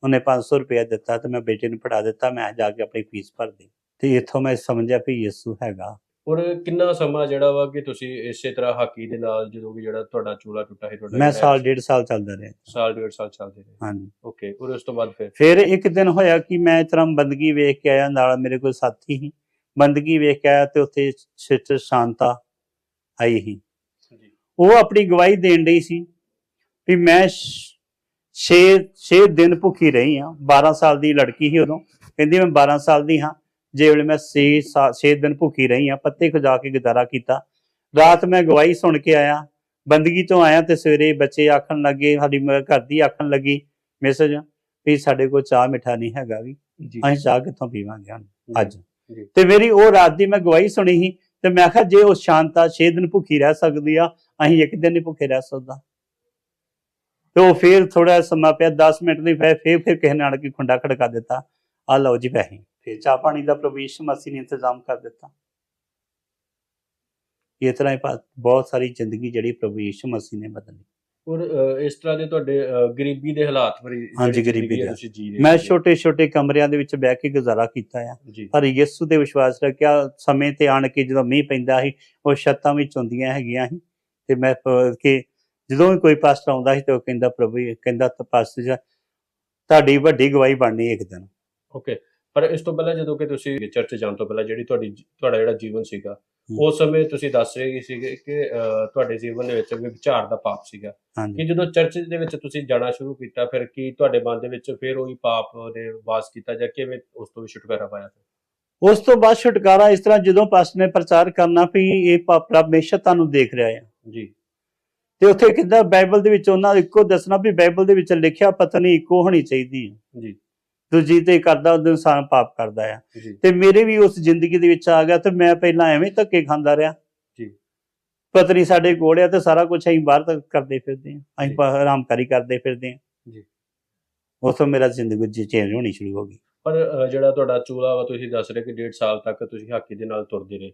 Speaker 1: ਉਹਨੇ 500 ਰੁਪਇਆ ਦਿੱਤਾ ਤੇ ਮੈਂ ਬੇਟੇ ਨੂੰ ਫੜਾ ਦਿੱਤਾ ਮੈਂ ਜਾ ਕੇ ਆਪਣੀ ਫੀਸ ਭਰ ਦੇ ਤੇ ਇੱਥੋਂ ਮੈਂ ਸਮਝਿਆ ਵੀ ਯਿਸੂ ਹੈਗਾ।
Speaker 2: ਔਰ ਕਿੰਨਾ ਸਮਾਂ ਜਿਹੜਾ ਵਾ ਕਿ ਤੁਸੀਂ ਇਸੇ ਤਰ੍ਹਾਂ ਹਾਕੀ ਦੇ ਨਾਲ ਜਦੋਂ ਕਿ ਜਿਹੜਾ ਤੁਹਾਡਾ ਚੂਲਾ ਟੁੱਟਾ ਸੀ ਤੁਹਾਡਾ
Speaker 1: ਮੈਂ ਸਾਲ ਡੇਢ ਸਾਲ ਚੱਲਦਾ ਰਿਹਾ।
Speaker 2: ਸਾਲ ਡੇਢ ਸਾਲ ਚੱਲਦੇ ਰਹੇ।
Speaker 1: ਹਾਂਜੀ।
Speaker 2: ਓਕੇ ਔਰ ਉਸ ਤੋਂ ਬਾਅਦ ਫਿਰ?
Speaker 1: ਫਿਰ ਇੱਕ ਦਿਨ ਹੋਇਆ ਕਿ ਮੈਂ ਇਸ ਤਰ੍ਹਾਂ ਬੰਦਗੀ ਵੇਖ ਕੇ ਆਇਆ ਨਾਲ ਮੇਰੇ ਕੋਈ ਸਾਥੀ ਸੀ। ਬੰਦਗੀ ਵੇਖ ਕੇ ਆਇਆ ਤੇ ਉੱਥੇ ਸਿੱਚ ਸ਼ਾਂਤਾ ਆਈ ਸੀ।
Speaker 2: ਜੀ
Speaker 1: ਉਹ ਆਪਣੀ ਗਵਾਹੀ ਦੇਣ ਡਈ ਸੀ ਵੀ ਮੈਂ 6 6 ਦਿਨ ਭੁੱਖੀ ਰਹੀ ਆ 12 ਸਾਲ ਦੀ ਲੜਕੀ ਸੀ ਉਦੋਂ। ਕਹਿੰਦੀ ਮੈਂ 12 ਸਾਲ ਦੀ ਹਾਂ। ਜੇ ਵੇਲੇ ਮੈਂ 6 6 ਦਿਨ ਭੁੱਖੀ ਰਹੀ ਆ ਪੱਤੇ ਖਜਾ ਕੇ ਗੁਜ਼ਾਰਾ ਕੀਤਾ। ਰਾਤ ਮੈਂ ਗਵਾਹੀ ਸੁਣ ਕੇ ਆਇਆ। ਬੰਦਗੀ ਤੋਂ ਆਇਆ ਤੇ ਸਵੇਰੇ ਬੱਚੇ ਆਖਣ ਲੱਗੇ ਸਾਡੀ ਮ- ਘਰ ਦੀ ਆਖਣ ਲੱਗੀ ਮੈਸੇਜ ਵੀ ਸਾਡੇ ਕੋਲ ਚਾਹ ਮਿੱਠਾ ਨਹੀਂ ਹੈਗਾ ਵੀ। ਅਸੀਂ ਚਾਹ ਕਿੱਥੋਂ ਪੀਵਾਂਗੇ ਅੱਜ। ਤੇ ਮੇਰੀ ਉਹ ਰਾਤ ਦੀ ਮੈਂ ਗਵਾਹੀ ਸੁਣੀ ਸੀ ਤੇ ਮੈਂ ਕਿਹਾ ਜੇ ਉਹ ਸ਼ਾਂਤਾ 6 ਦਿਨ ਭੁੱਖੀ ਰਹਿ ਸਕਦੀ ਆ ਅਸੀਂ ਇੱਕ ਦਿਨ ਨਹੀਂ ਭੁੱਖੇ ਰਹਿ ਸਕਦਾ। ਤੇ ਉਹ ਫੇਰ ਥੋੜਾ ਸਮਾਂ ਪਿਆ 10 ਮਿੰਟ ਦੀ ਫੇਰ ਫੇਰ ਫਿਰ ਕਿਸੇ ਨੇ ਆਣ ਕੇ ਖੁੰਡਾ ਖੜਕਾ ਦਿੱਤਾ। ਆ ਲਓ ਜੀ ਪੈਸੇ ਫੇਰ ਚਾਹ ਪਾਣੀ ਦਾ ਪ੍ਰਭੂ ਯਿਸੂ ਮਸੀਹ ਨੇ ਇੰਤਜ਼ਾਮ ਕਰ ਦਿੱਤਾ। ਇਹ ਤਰ੍ਹਾਂ ਹੀ ਬਹੁਤ ਸਾਰੀ ਜ਼ਿੰਦਗੀ ਜਿਹੜੀ ਪ੍ਰਭੂ ਯਿਸੂ ਮਸੀਹ ਨੇ ਬਦਲੀ।
Speaker 2: ਔਰ ਇਸ ਤਰ੍ਹਾਂ ਦੇ ਤੁਹਾਡੇ ਗਰੀਬੀ ਦੇ ਹਾਲਾਤ ਭਰੀ
Speaker 1: ਹਾਂਜੀ, ਗਰੀਬੀ ਦੇ। ਮੈਂ। ਛੋਟੇ ਛੋਟੇ ਕਮਰਿਆਂ ਦੇ ਵਿੱਚ ਬਹਿ ਕੇ ਗੁਜ਼ਾਰਾ ਕੀਤਾ ਆ। ਪਰ ਯਿਸੂ ਤੇ ਵਿਸ਼ਵਾਸ ਰੱਖਿਆ ਸਮੇਂ ਤੇ ਆਣ ਕੇ ਜਦੋਂ ਮੀਂਹ ਪੈਂਦਾ ਸੀ ਉਹ ਛੱਤਾਂ ਵਿੱਚ ਹੁੰਦੀਆਂ ਹੈਗੀਆਂ ਸੀ ਤੇ ਮੈਂ ਕਿ ਜਦੋਂ ਵੀ ਕੋਈ ਪਾਸਟਰ ਆਉਂਦਾ ਸੀ ਤੇ ਉਹ ਕਹਿੰਦਾ ਪ੍ਰਭੂ ਕਹਿੰਦਾ ਪਾਸਟਰ ਜੀ ਤੁਹਾਡੀ ਵੱਡੀ ਗਵਾਹੀ ਬਣਨੀ ਇੱਕ ਦਿਨ।
Speaker 2: ਓਕੇ ਪਰ ਇਸ ਤੋਂ ਪਹਿਲਾਂ ਜਦੋਂ ਕਿ ਤੁਸੀਂ ਚਰਚ ਜਾਣ ਤੋਂ ਪਹਿਲਾਂ ਜਿਹੜੀ ਤੁਹਾਡੀ ਤੁਹਾਡਾ ਜਿਹੜਾ ਜੀਵਨ ਸੀਗਾ। ਉਸ ਸਮੇਂ ਤੁਸੀਂ ਦੱਸ ਰਹੇ ਸੀਗੇ ਕਿ ਤੁਹਾਡੇ ਜੀਵਨ ਦੇ ਵਿੱਚ ਵਿਚਾਰ ਦਾ ਪਾਪ ਸੀਗਾ। ਕਿ ਜਦੋਂ ਚਰਚ ਦੇ ਵਿੱਚ ਤੁਸੀਂ ਜਾਣਾ ਸ਼ੁਰੂ ਕੀਤਾ ਫਿਰ ਕੀ ਤੁਹਾਡੇ ਮਨ ਦੇ ਵਿੱਚ ਫਿਰ ਉਹੀ ਪਾਪ ਨੇ ਵਾਸ ਕੀਤਾ ਜਾਂ ਕਿਵੇਂ ਉਸ ਤੋਂ ਵੀ ਛੁਟਕਾਰਾ ਪਾਇਆ ਫਿਰ?
Speaker 1: ਉਸ ਤੋਂ ਬਾਅਦ ਛੁਟਕਾਰਾ ਇਸ ਤਰ੍ਹਾਂ ਜਦੋਂ ਪਾਸਟਰ ਨੇ ਪ੍ਰਚਾਰ ਕਰਨਾ ਵੀ ਇਹ ਪਾ- ਪਰਮੇਸ਼ਰ ਤੁਹਾਨੂੰ ਦੇਖ ਰਿਹਾ ਹੈ
Speaker 2: ਜੀ।
Speaker 1: ਤੇ ਉੱਥੇ ਕਿੱਦਾਂ ਬਾਈਬਲ ਦੇ ਵਿੱਚ ਉਹਨਾਂ ਇੱਕੋ ਦੱਸਣਾ ਵੀ ਬਾਈਬਲ ਦੇ ਵਿੱਚ ਲਿਖਿਆ ਪਤਨੀ ਇੱਕੋ ਹੋਣੀ ਚਾਹੀਦੀ ਹੈ।
Speaker 2: ਜੀ।
Speaker 1: ਦੂਜੀ ਤੇ ਕਰਦਾ ਉਹ ਇਨਸਾਨ ਪਾਪ ਕਰਦਾ ਆ।
Speaker 2: ਜੀ।
Speaker 1: ਤੇ ਮੇਰੇ ਵੀ ਉਸ ਜ਼ਿੰਦਗੀ ਦੇ ਵਿੱਚ ਆ ਗਿਆ ਤੇ ਮੈਂ ਪਹਿਲਾਂ ਐਵੇਂ ਧੱਕੇ ਖਾਂਦਾ ਰਿਹਾ।
Speaker 2: ਜੀ।
Speaker 1: ਪਤਨੀ ਸਾਡੇ ਕੋਲ ਆ ਤੇ ਸਾਰਾ ਕੁਝ ਅਸੀਂ ਬਾਹਰ ਤੱਕ ਕਰਦੇ ਫਿਰਦੇ ਹਾਂ। ਅਸੀਂ
Speaker 2: ਜੀ।
Speaker 1: ਪ- ਆਰਾਮਕਾਰੀ ਕਰਦੇ ਫਿਰਦੇ ਹਾਂ।
Speaker 2: ਜੀ।
Speaker 1: ਉਸ ਤੋਂ ਮੇਰਾ ਜ਼ਿੰਦਗੀ ਚੇਂਜ ਹੋਣੀ ਸ਼ੁਰੂ ਹੋ ਗਈ।
Speaker 2: ਪਰ ਜਿਹੜਾ ਤੁਹਾਡਾ ਚੂਲਾ ਵਾ ਤੁਸੀਂ ਦੱਸ ਰਹੇ ਕਿ ਡੇਢ ਸਾਲ ਤੱਕ ਤੁਸੀਂ ਹਾਕੀ ਦੇ ਨਾਲ ਤੁਰਦੇ ਰਹੇ।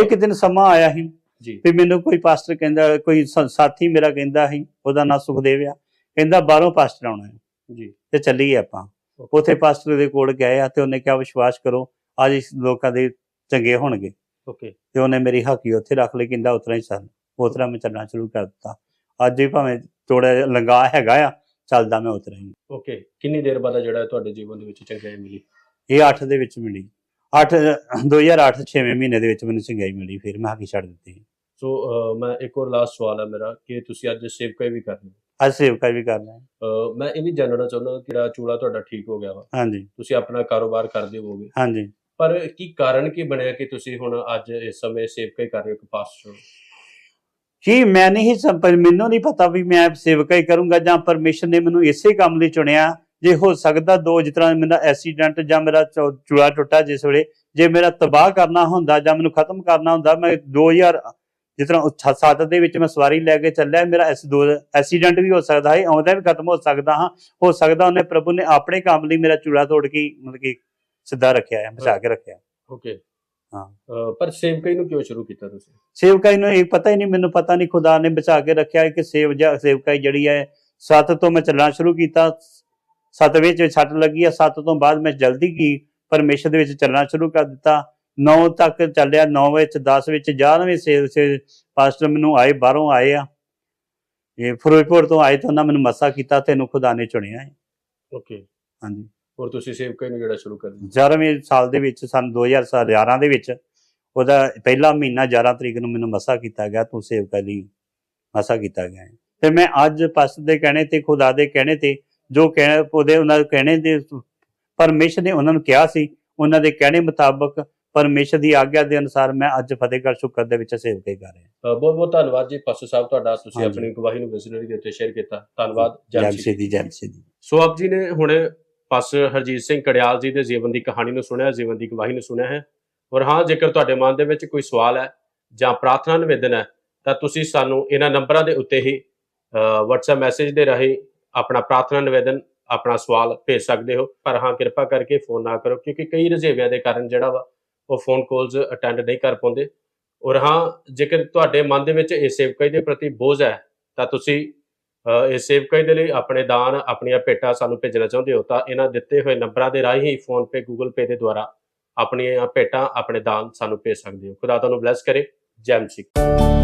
Speaker 1: ਇੱਕ ਦਿਨ ਸਮਾਂ ਆਇਆ ਸੀ।
Speaker 2: ਜੀ
Speaker 1: ਵੀ ਮੈਨੂੰ ਕੋਈ ਪਾਸਟਰ ਕਹਿੰਦਾ ਕੋਈ ਸਾਥੀ ਮੇਰਾ ਕਹਿੰਦਾ ਸੀ ਉਹਦਾ ਨਾਂ ਸੁਖਦੇਵ ਆ। ਕਹਿੰਦਾ ਬਾਹਰੋਂ ਪਾਸਟਰ ਆਉਣਾ ਹੈ।
Speaker 2: ਜੀ।
Speaker 1: ਤੇ ਚੱਲੀਏ ਆਪਾਂ. ਉੱਥੇ ਪਾਸਟਰ ਦੇ ਕੋਲ ਗਏ ਆ ਤੇ ਉਹਨੇ ਕਿਹਾ ਵਿਸ਼ਵਾਸ ਕਰੋ ਅੱਜ ਇਸ ਲੋਕਾਂ ਦੇ ਚੰਗੇ ਹੋਣਗੇ।
Speaker 2: ਓਕੇ।
Speaker 1: ਤੇ ਉਹਨੇ ਮੇਰੀ ਹਾਕੀ ਉੱਥੇ ਰੱਖ ਲਈ ਕਹਿੰਦਾ ਉਤਰਾ ਹੀ ਚੱਲ। ਉਤਰਾ ਮੈਂ ਚੱਲਣਾ ਸ਼ੁਰੂ ਕਰ ਦਿੱਤਾ। ਅੱਜ ਵੀ ਭਾਵੇਂ ਥੋੜਾ ਲੰਗਾ ਹੈਗਾ ਆ ਚੱਲਦਾ ਮੈਂ ਉਤਰਾ ਹੀ।
Speaker 2: ਓਕੇ। ਕਿੰਨੀ ਦੇਰ ਬਾਅਦ ਜਿਹੜਾ ਤੁਹਾਡੇ ਜੀਵਨ ਦੇ ਵਿੱਚ ਚੰਗਾਈ ਮਿਲੀ?
Speaker 1: ਇਹ 8 ਦੇ ਵਿੱਚ ਮਿਲੀ। 8 2008 6ਵੇਂ ਮਹੀਨੇ ਦੇ ਵਿੱਚ ਮੈਨੂੰ ਚੰਗਾਈ ਮਿਲੀ ਫਿਰ ਮੈਂ ਹਾਕੀ ਛੱਡ ਦਿੱਤੀ।
Speaker 2: ਸੋ ਮੈਂ ਇੱਕ ਹੋਰ ਲਾਸਟ ਸਵਾਲ ਹੈ ਮੇਰਾ ਕਿ ਤੁਸੀਂ ਅੱਜ ਸੇਵਕਾਈ ਵੀ ਕਰ ਰਹੇ ਹੋ
Speaker 1: ਅੱਜ ਸੇਵਕਾ ਵੀ ਕਰਨਾ ਹੈ।
Speaker 2: ਅ, ਮੈਂ ਇਹ ਵੀ ਜਾਣਨਾ ਚਾਹੁੰਦਾ ਕਿ ਜਿਹੜਾ ਚੂਲਾ ਤੁਹਾਡਾ ਠੀਕ ਹੋ ਗਿਆ ਵਾ।
Speaker 1: ਹਾਂਜੀ।
Speaker 2: ਤੁਸੀਂ ਆਪਣਾ ਕਾਰੋਬਾਰ ਕਰਦੇ ਹੋਵੋਗੇ।
Speaker 1: ਹਾਂਜੀ।
Speaker 2: ਪਰ ਕੀ ਕਾਰਨ ਕੀ ਬਣਿਆ ਕਿ ਤੁਸੀਂ ਹੁਣ ਅੱਜ ਇਸ ਸਮੇਂ ਸੇਵਕਾਈ ਕਰ ਰਹੇ ਹੋ ਇੱਕ ਪਾਸਟਰ
Speaker 1: ਕੀ ਮੈਂ ਨਹੀਂ ਸਮ- ਪਰ ਮੈਨੂੰ ਨਹੀਂ ਪਤਾ ਵੀ ਮੈਂ ਸੇਵਕਾ ਹੀ ਕਰੂੰਗਾ ਜਾਂ ਪਰਮੇਸ਼ਰ ਨੇ ਮੈਨੂੰ ਇਸੇ ਕੰਮ ਲਈ ਚੁਣਿਆ। ਜੇ ਹੋ ਸਕਦਾ ਦੋ ਜਿਸ ਤਰ੍ਹਾਂ ਮੇਰਾ ਐਕਸੀਡੈਂਟ ਜਾਂ ਮੇਰਾ ਚੂੜਾ ਟੁੱਟਾ ਜਿਸ ਵੇਲੇ ਜੇ ਮੇਰਾ ਤਬਾਹ ਕਰਨਾ ਹੁੰਦਾ ਜਾਂ ਮੈਨੂੰ ਖਤਮ ਕਰਨਾ ਹੁੰਦਾ ਮੈਂ 2000 ਜਿਸ ਤਰ੍ਹਾਂ 7 ਦੇ ਵਿੱਚ ਮੈਂ ਸਵਾਰੀ ਲੈ ਕੇ ਚੱਲਿਆ ਮੇਰਾ ਐਸ ਦੋ ਐਕਸੀਡੈਂਟ ਵੀ ਹੋ ਸਕਦਾ ਹੈ ਆਉਂਦਾ ਵੀ ਖਤਮ ਹੋ ਸਕਦਾ ਹਾਂ। ਹੋ ਸਕਦਾ ਉਹਨੇ ਪ੍ਰਭੂ ਨੇ ਆਪਣੇ ਕੰਮ ਲਈ ਮੇਰਾ ਚੂੜਾ ਤੋੜ ਕੇ ਮਤਲਬ ਕਿ ਸਿੱਧਾ ਰੱਖਿਆ ਹੈ ਬਚਾ ਕੇ ਰੱਖਿਆ।
Speaker 2: ਓਕੇ।
Speaker 1: ਹਾਂ।
Speaker 2: ਪਰ ਸੇਵਕਾਈ ਨੂੰ ਕਿਉਂ ਸ਼ੁਰੂ ਕੀਤਾ ਤੁਸੀਂ?
Speaker 1: ਸੇਵਕਾਈ ਨੂੰ ਇਹ ਪਤਾ ਹੀ ਨਹੀਂ ਮੈਨੂੰ ਪਤਾ ਨਹੀਂ ਖੁਦਾ ਨੇ ਬਚਾ ਕੇ ਰੱਖਿਆ ਕਿ ਸੇਵ ਜਾਂ ਸੇਵਕਾਈ ਜਿਹੜੀ ਹੈ ਸੱਤ ਤੋਂ ਮੈਂ ਚੱਲਣਾ ਸ਼ੁਰੂ ਕੀਤਾ ਸੱਤ ਵਿੱਚ ਛੱਟ ਲੱਗੀ ਆ ਸੱਤ ਤੋਂ ਬਾਅਦ ਮੈਂ ਜਲਦੀ ਕੀ ਪਰਮੇਸ਼ਰ ਦੇ ਵਿੱਚ ਚੱਲਣਾ ਸ਼ੁਰੂ ਕਰ ਦਿੱਤਾ। 9 ਤੱਕ ਚੱਲਿਆ 9 ਵਿੱਚ 10 ਵਿੱਚ 11ਵੇਂ ਸੇਵ ਸੇ ਪਾਸਟਰ ਮੈਨੂੰ ਆਏ ਬਾਹਰੋਂ ਆਏ ਆ। ਇਹ ਫਿਰੋਜ਼ਪੁਰ ਤੋਂ ਆਏ ਤਾਂ ਉਹਨਾਂ ਮੈਨੂੰ ਮੱਸਾ ਕੀਤਾ ਤੈਨੂੰ ਖੁਦਾ ਨੇ ਚੁਣਿਆ ਹੈ।
Speaker 2: ਓਕੇ।
Speaker 1: ਹਾਂਜੀ।
Speaker 2: ਔਰ ਤੁਸੀਂ ਸੇਵਕਾਈ ਨੂੰ ਜਿਹੜਾ ਸ਼ੁਰੂ ਕਰ ਦਿੱਤਾ?
Speaker 1: 11ਵੇਂ ਸਾਲ ਦੇ ਵਿੱਚ ਸਨ 2011 ਦੇ ਵਿੱਚ ਉਹਦਾ ਪਹਿਲਾ ਮਹੀਨਾ 11 ਤਰੀਕ ਨੂੰ ਮੈਨੂੰ ਮਸਾ ਕੀਤਾ ਗਿਆ ਤੂੰ ਸੇਵਕਾ ਲਈ ਮਸਾ ਕੀਤਾ ਗਿਆ। ਤੇ ਮੈਂ ਅੱਜ ਪਸਤ ਦੇ ਕਹਿਣੇ ਤੇ ਖੁਦਾ ਦੇ ਕਹਿਣੇ ਤੇ ਜੋ ਕਹਿ ਉਹਦੇ ਉਹਨਾਂ ਦੇ ਕਹਿਣੇ ਦੇ ਪਰਮੇਸ਼ਰ ਨੇ ਉਹਨਾਂ ਨੂੰ ਕਿਹਾ ਸੀ ਉਹਨਾਂ ਦੇ ਕਹਿਣੇ ਮੁਤਾਬਕ ਪਰਮੇਸ਼ਰ ਦੀ ਆਗਿਆ ਦੇ ਅਨੁਸਾਰ ਮੈਂ ਅੱਜ ਫਤਿਹਗੜ੍ਹ ਸ਼ੁਕਰ ਦੇ ਵਿੱਚ ਸੇਵਕਾਈ ਕਰ ਰਿਹਾ।
Speaker 2: ਬਹੁਤ ਬਹੁਤ ਧੰਨਵਾਦ ਜੀ ਪਾਸਟਰ ਸਾਹਿਬ ਤੁਹਾਡਾ ਤੁਸੀਂ। ਆਪਣੀ ਗਵਾਹੀ ਨੂੰ ਮਿਸ਼ਨਰੀ ਦੇ ਉੱਤੇ ਸ਼ੇਅਰ ਕੀਤਾ। ਧੰਨਵਾਦ
Speaker 1: ਜੈ
Speaker 2: ਜੈ ਸ਼੍ਰੀ
Speaker 1: ਸ਼੍ਰੀ ਦੀ ਜੈ ਸ਼੍ਰੀ ਦੀ
Speaker 2: ਸੋ ਆਪ ਜੀ ਨੇ ਹੁਣੇ ਪਾਸ ਹਰਜੀਤ ਸਿੰਘ ਕੜਿਆਲ ਜੀ ਦੇ ਜੀਵਨ ਦੀ ਕਹਾਣੀ ਨੂੰ ਸੁਣਿਆ ਜੀਵਨ ਦੀ ਗਵਾਹੀ ਨੂੰ ਸੁਣਿਆ ਹੈ। ਔਰ ਹਾਂ ਜੇਕਰ ਤੁਹਾਡੇ ਮਨ ਦੇ ਵਿੱਚ ਕੋਈ ਸਵਾਲ ਹੈ ਜਾਂ ਪ੍ਰਾਰਥਨਾ ਨਿਵੇਦਨ ਹੈ ਤਾਂ ਤੁਸੀਂ ਸਾਨੂੰ ਇਹਨਾਂ ਨੰਬਰਾਂ ਦੇ ਉੱਤੇ ਹੀ WhatsApp ਮੈਸੇਜ ਦੇ ਰਾਹੀਂ ਆਪਣਾ ਪ੍ਰਾਰਥਨਾ ਨਿਵੇਦਨ ਆਪਣਾ ਸਵਾਲ ਭੇਜ ਸਕਦੇ ਹੋ। ਪਰ ਹਾਂ ਕਿਰਪਾ ਕਰਕੇ ਫੋਨ ਨਾ ਕਰੋ ਕਿਉਂਕਿ ਕਈ ਰੁਝੇਵਿਆਂ ਦੇ ਕਾਰਨ ਜਿਹੜਾ ਵਾ ਉਹ ਫੋਨ ਕਾਲਸ ਅਟੈਂਡ ਨਹੀਂ ਕਰ ਪਾਉਂਦੇ। ਔਰ ਹਾਂ ਜੇਕਰ ਤੁਹਾਡੇ ਮਨ ਦੇ ਵਿੱਚ ਇਹ ਸੇਵਕਾਈ ਦੇ ਪ੍ਰਤੀ ਬੋਝ ਹੈ ਤਾਂ ਤੁਸੀਂ ਅ, ਇਸ ਸੇਵਕਾਈ ਦੇ ਲਈ ਆਪਣੇ ਦਾਨ ਆਪਣੀਆਂ ਭੇਟਾਂ ਸਾਨੂੰ ਭੇਜਣਾ ਚਾਹੁੰਦੇ ਹੋ ਤਾਂ ਇਹਨਾਂ ਦਿੱਤੇ ਹੋਏ ਨੰਬਰਾਂ ਦੇ ਰਾਹੀਂ ਫੋਨ ਪੇ ਗੂਗਲ ਪੇ ਦੇ ਦੁਆਰਾ ਆਪਣੀਆਂ ਭੇਟਾਂ ਆਪਣੇ ਦਾਨ ਸਾਨੂੰ ਭੇਜ ਸਕਦੇ ਹੋ। ਖੁਦਾ ਤੁਹਾਨੂੰ ਬਲੈਸ ਕਰੇ। ਜੈ ਮਸੀਹ।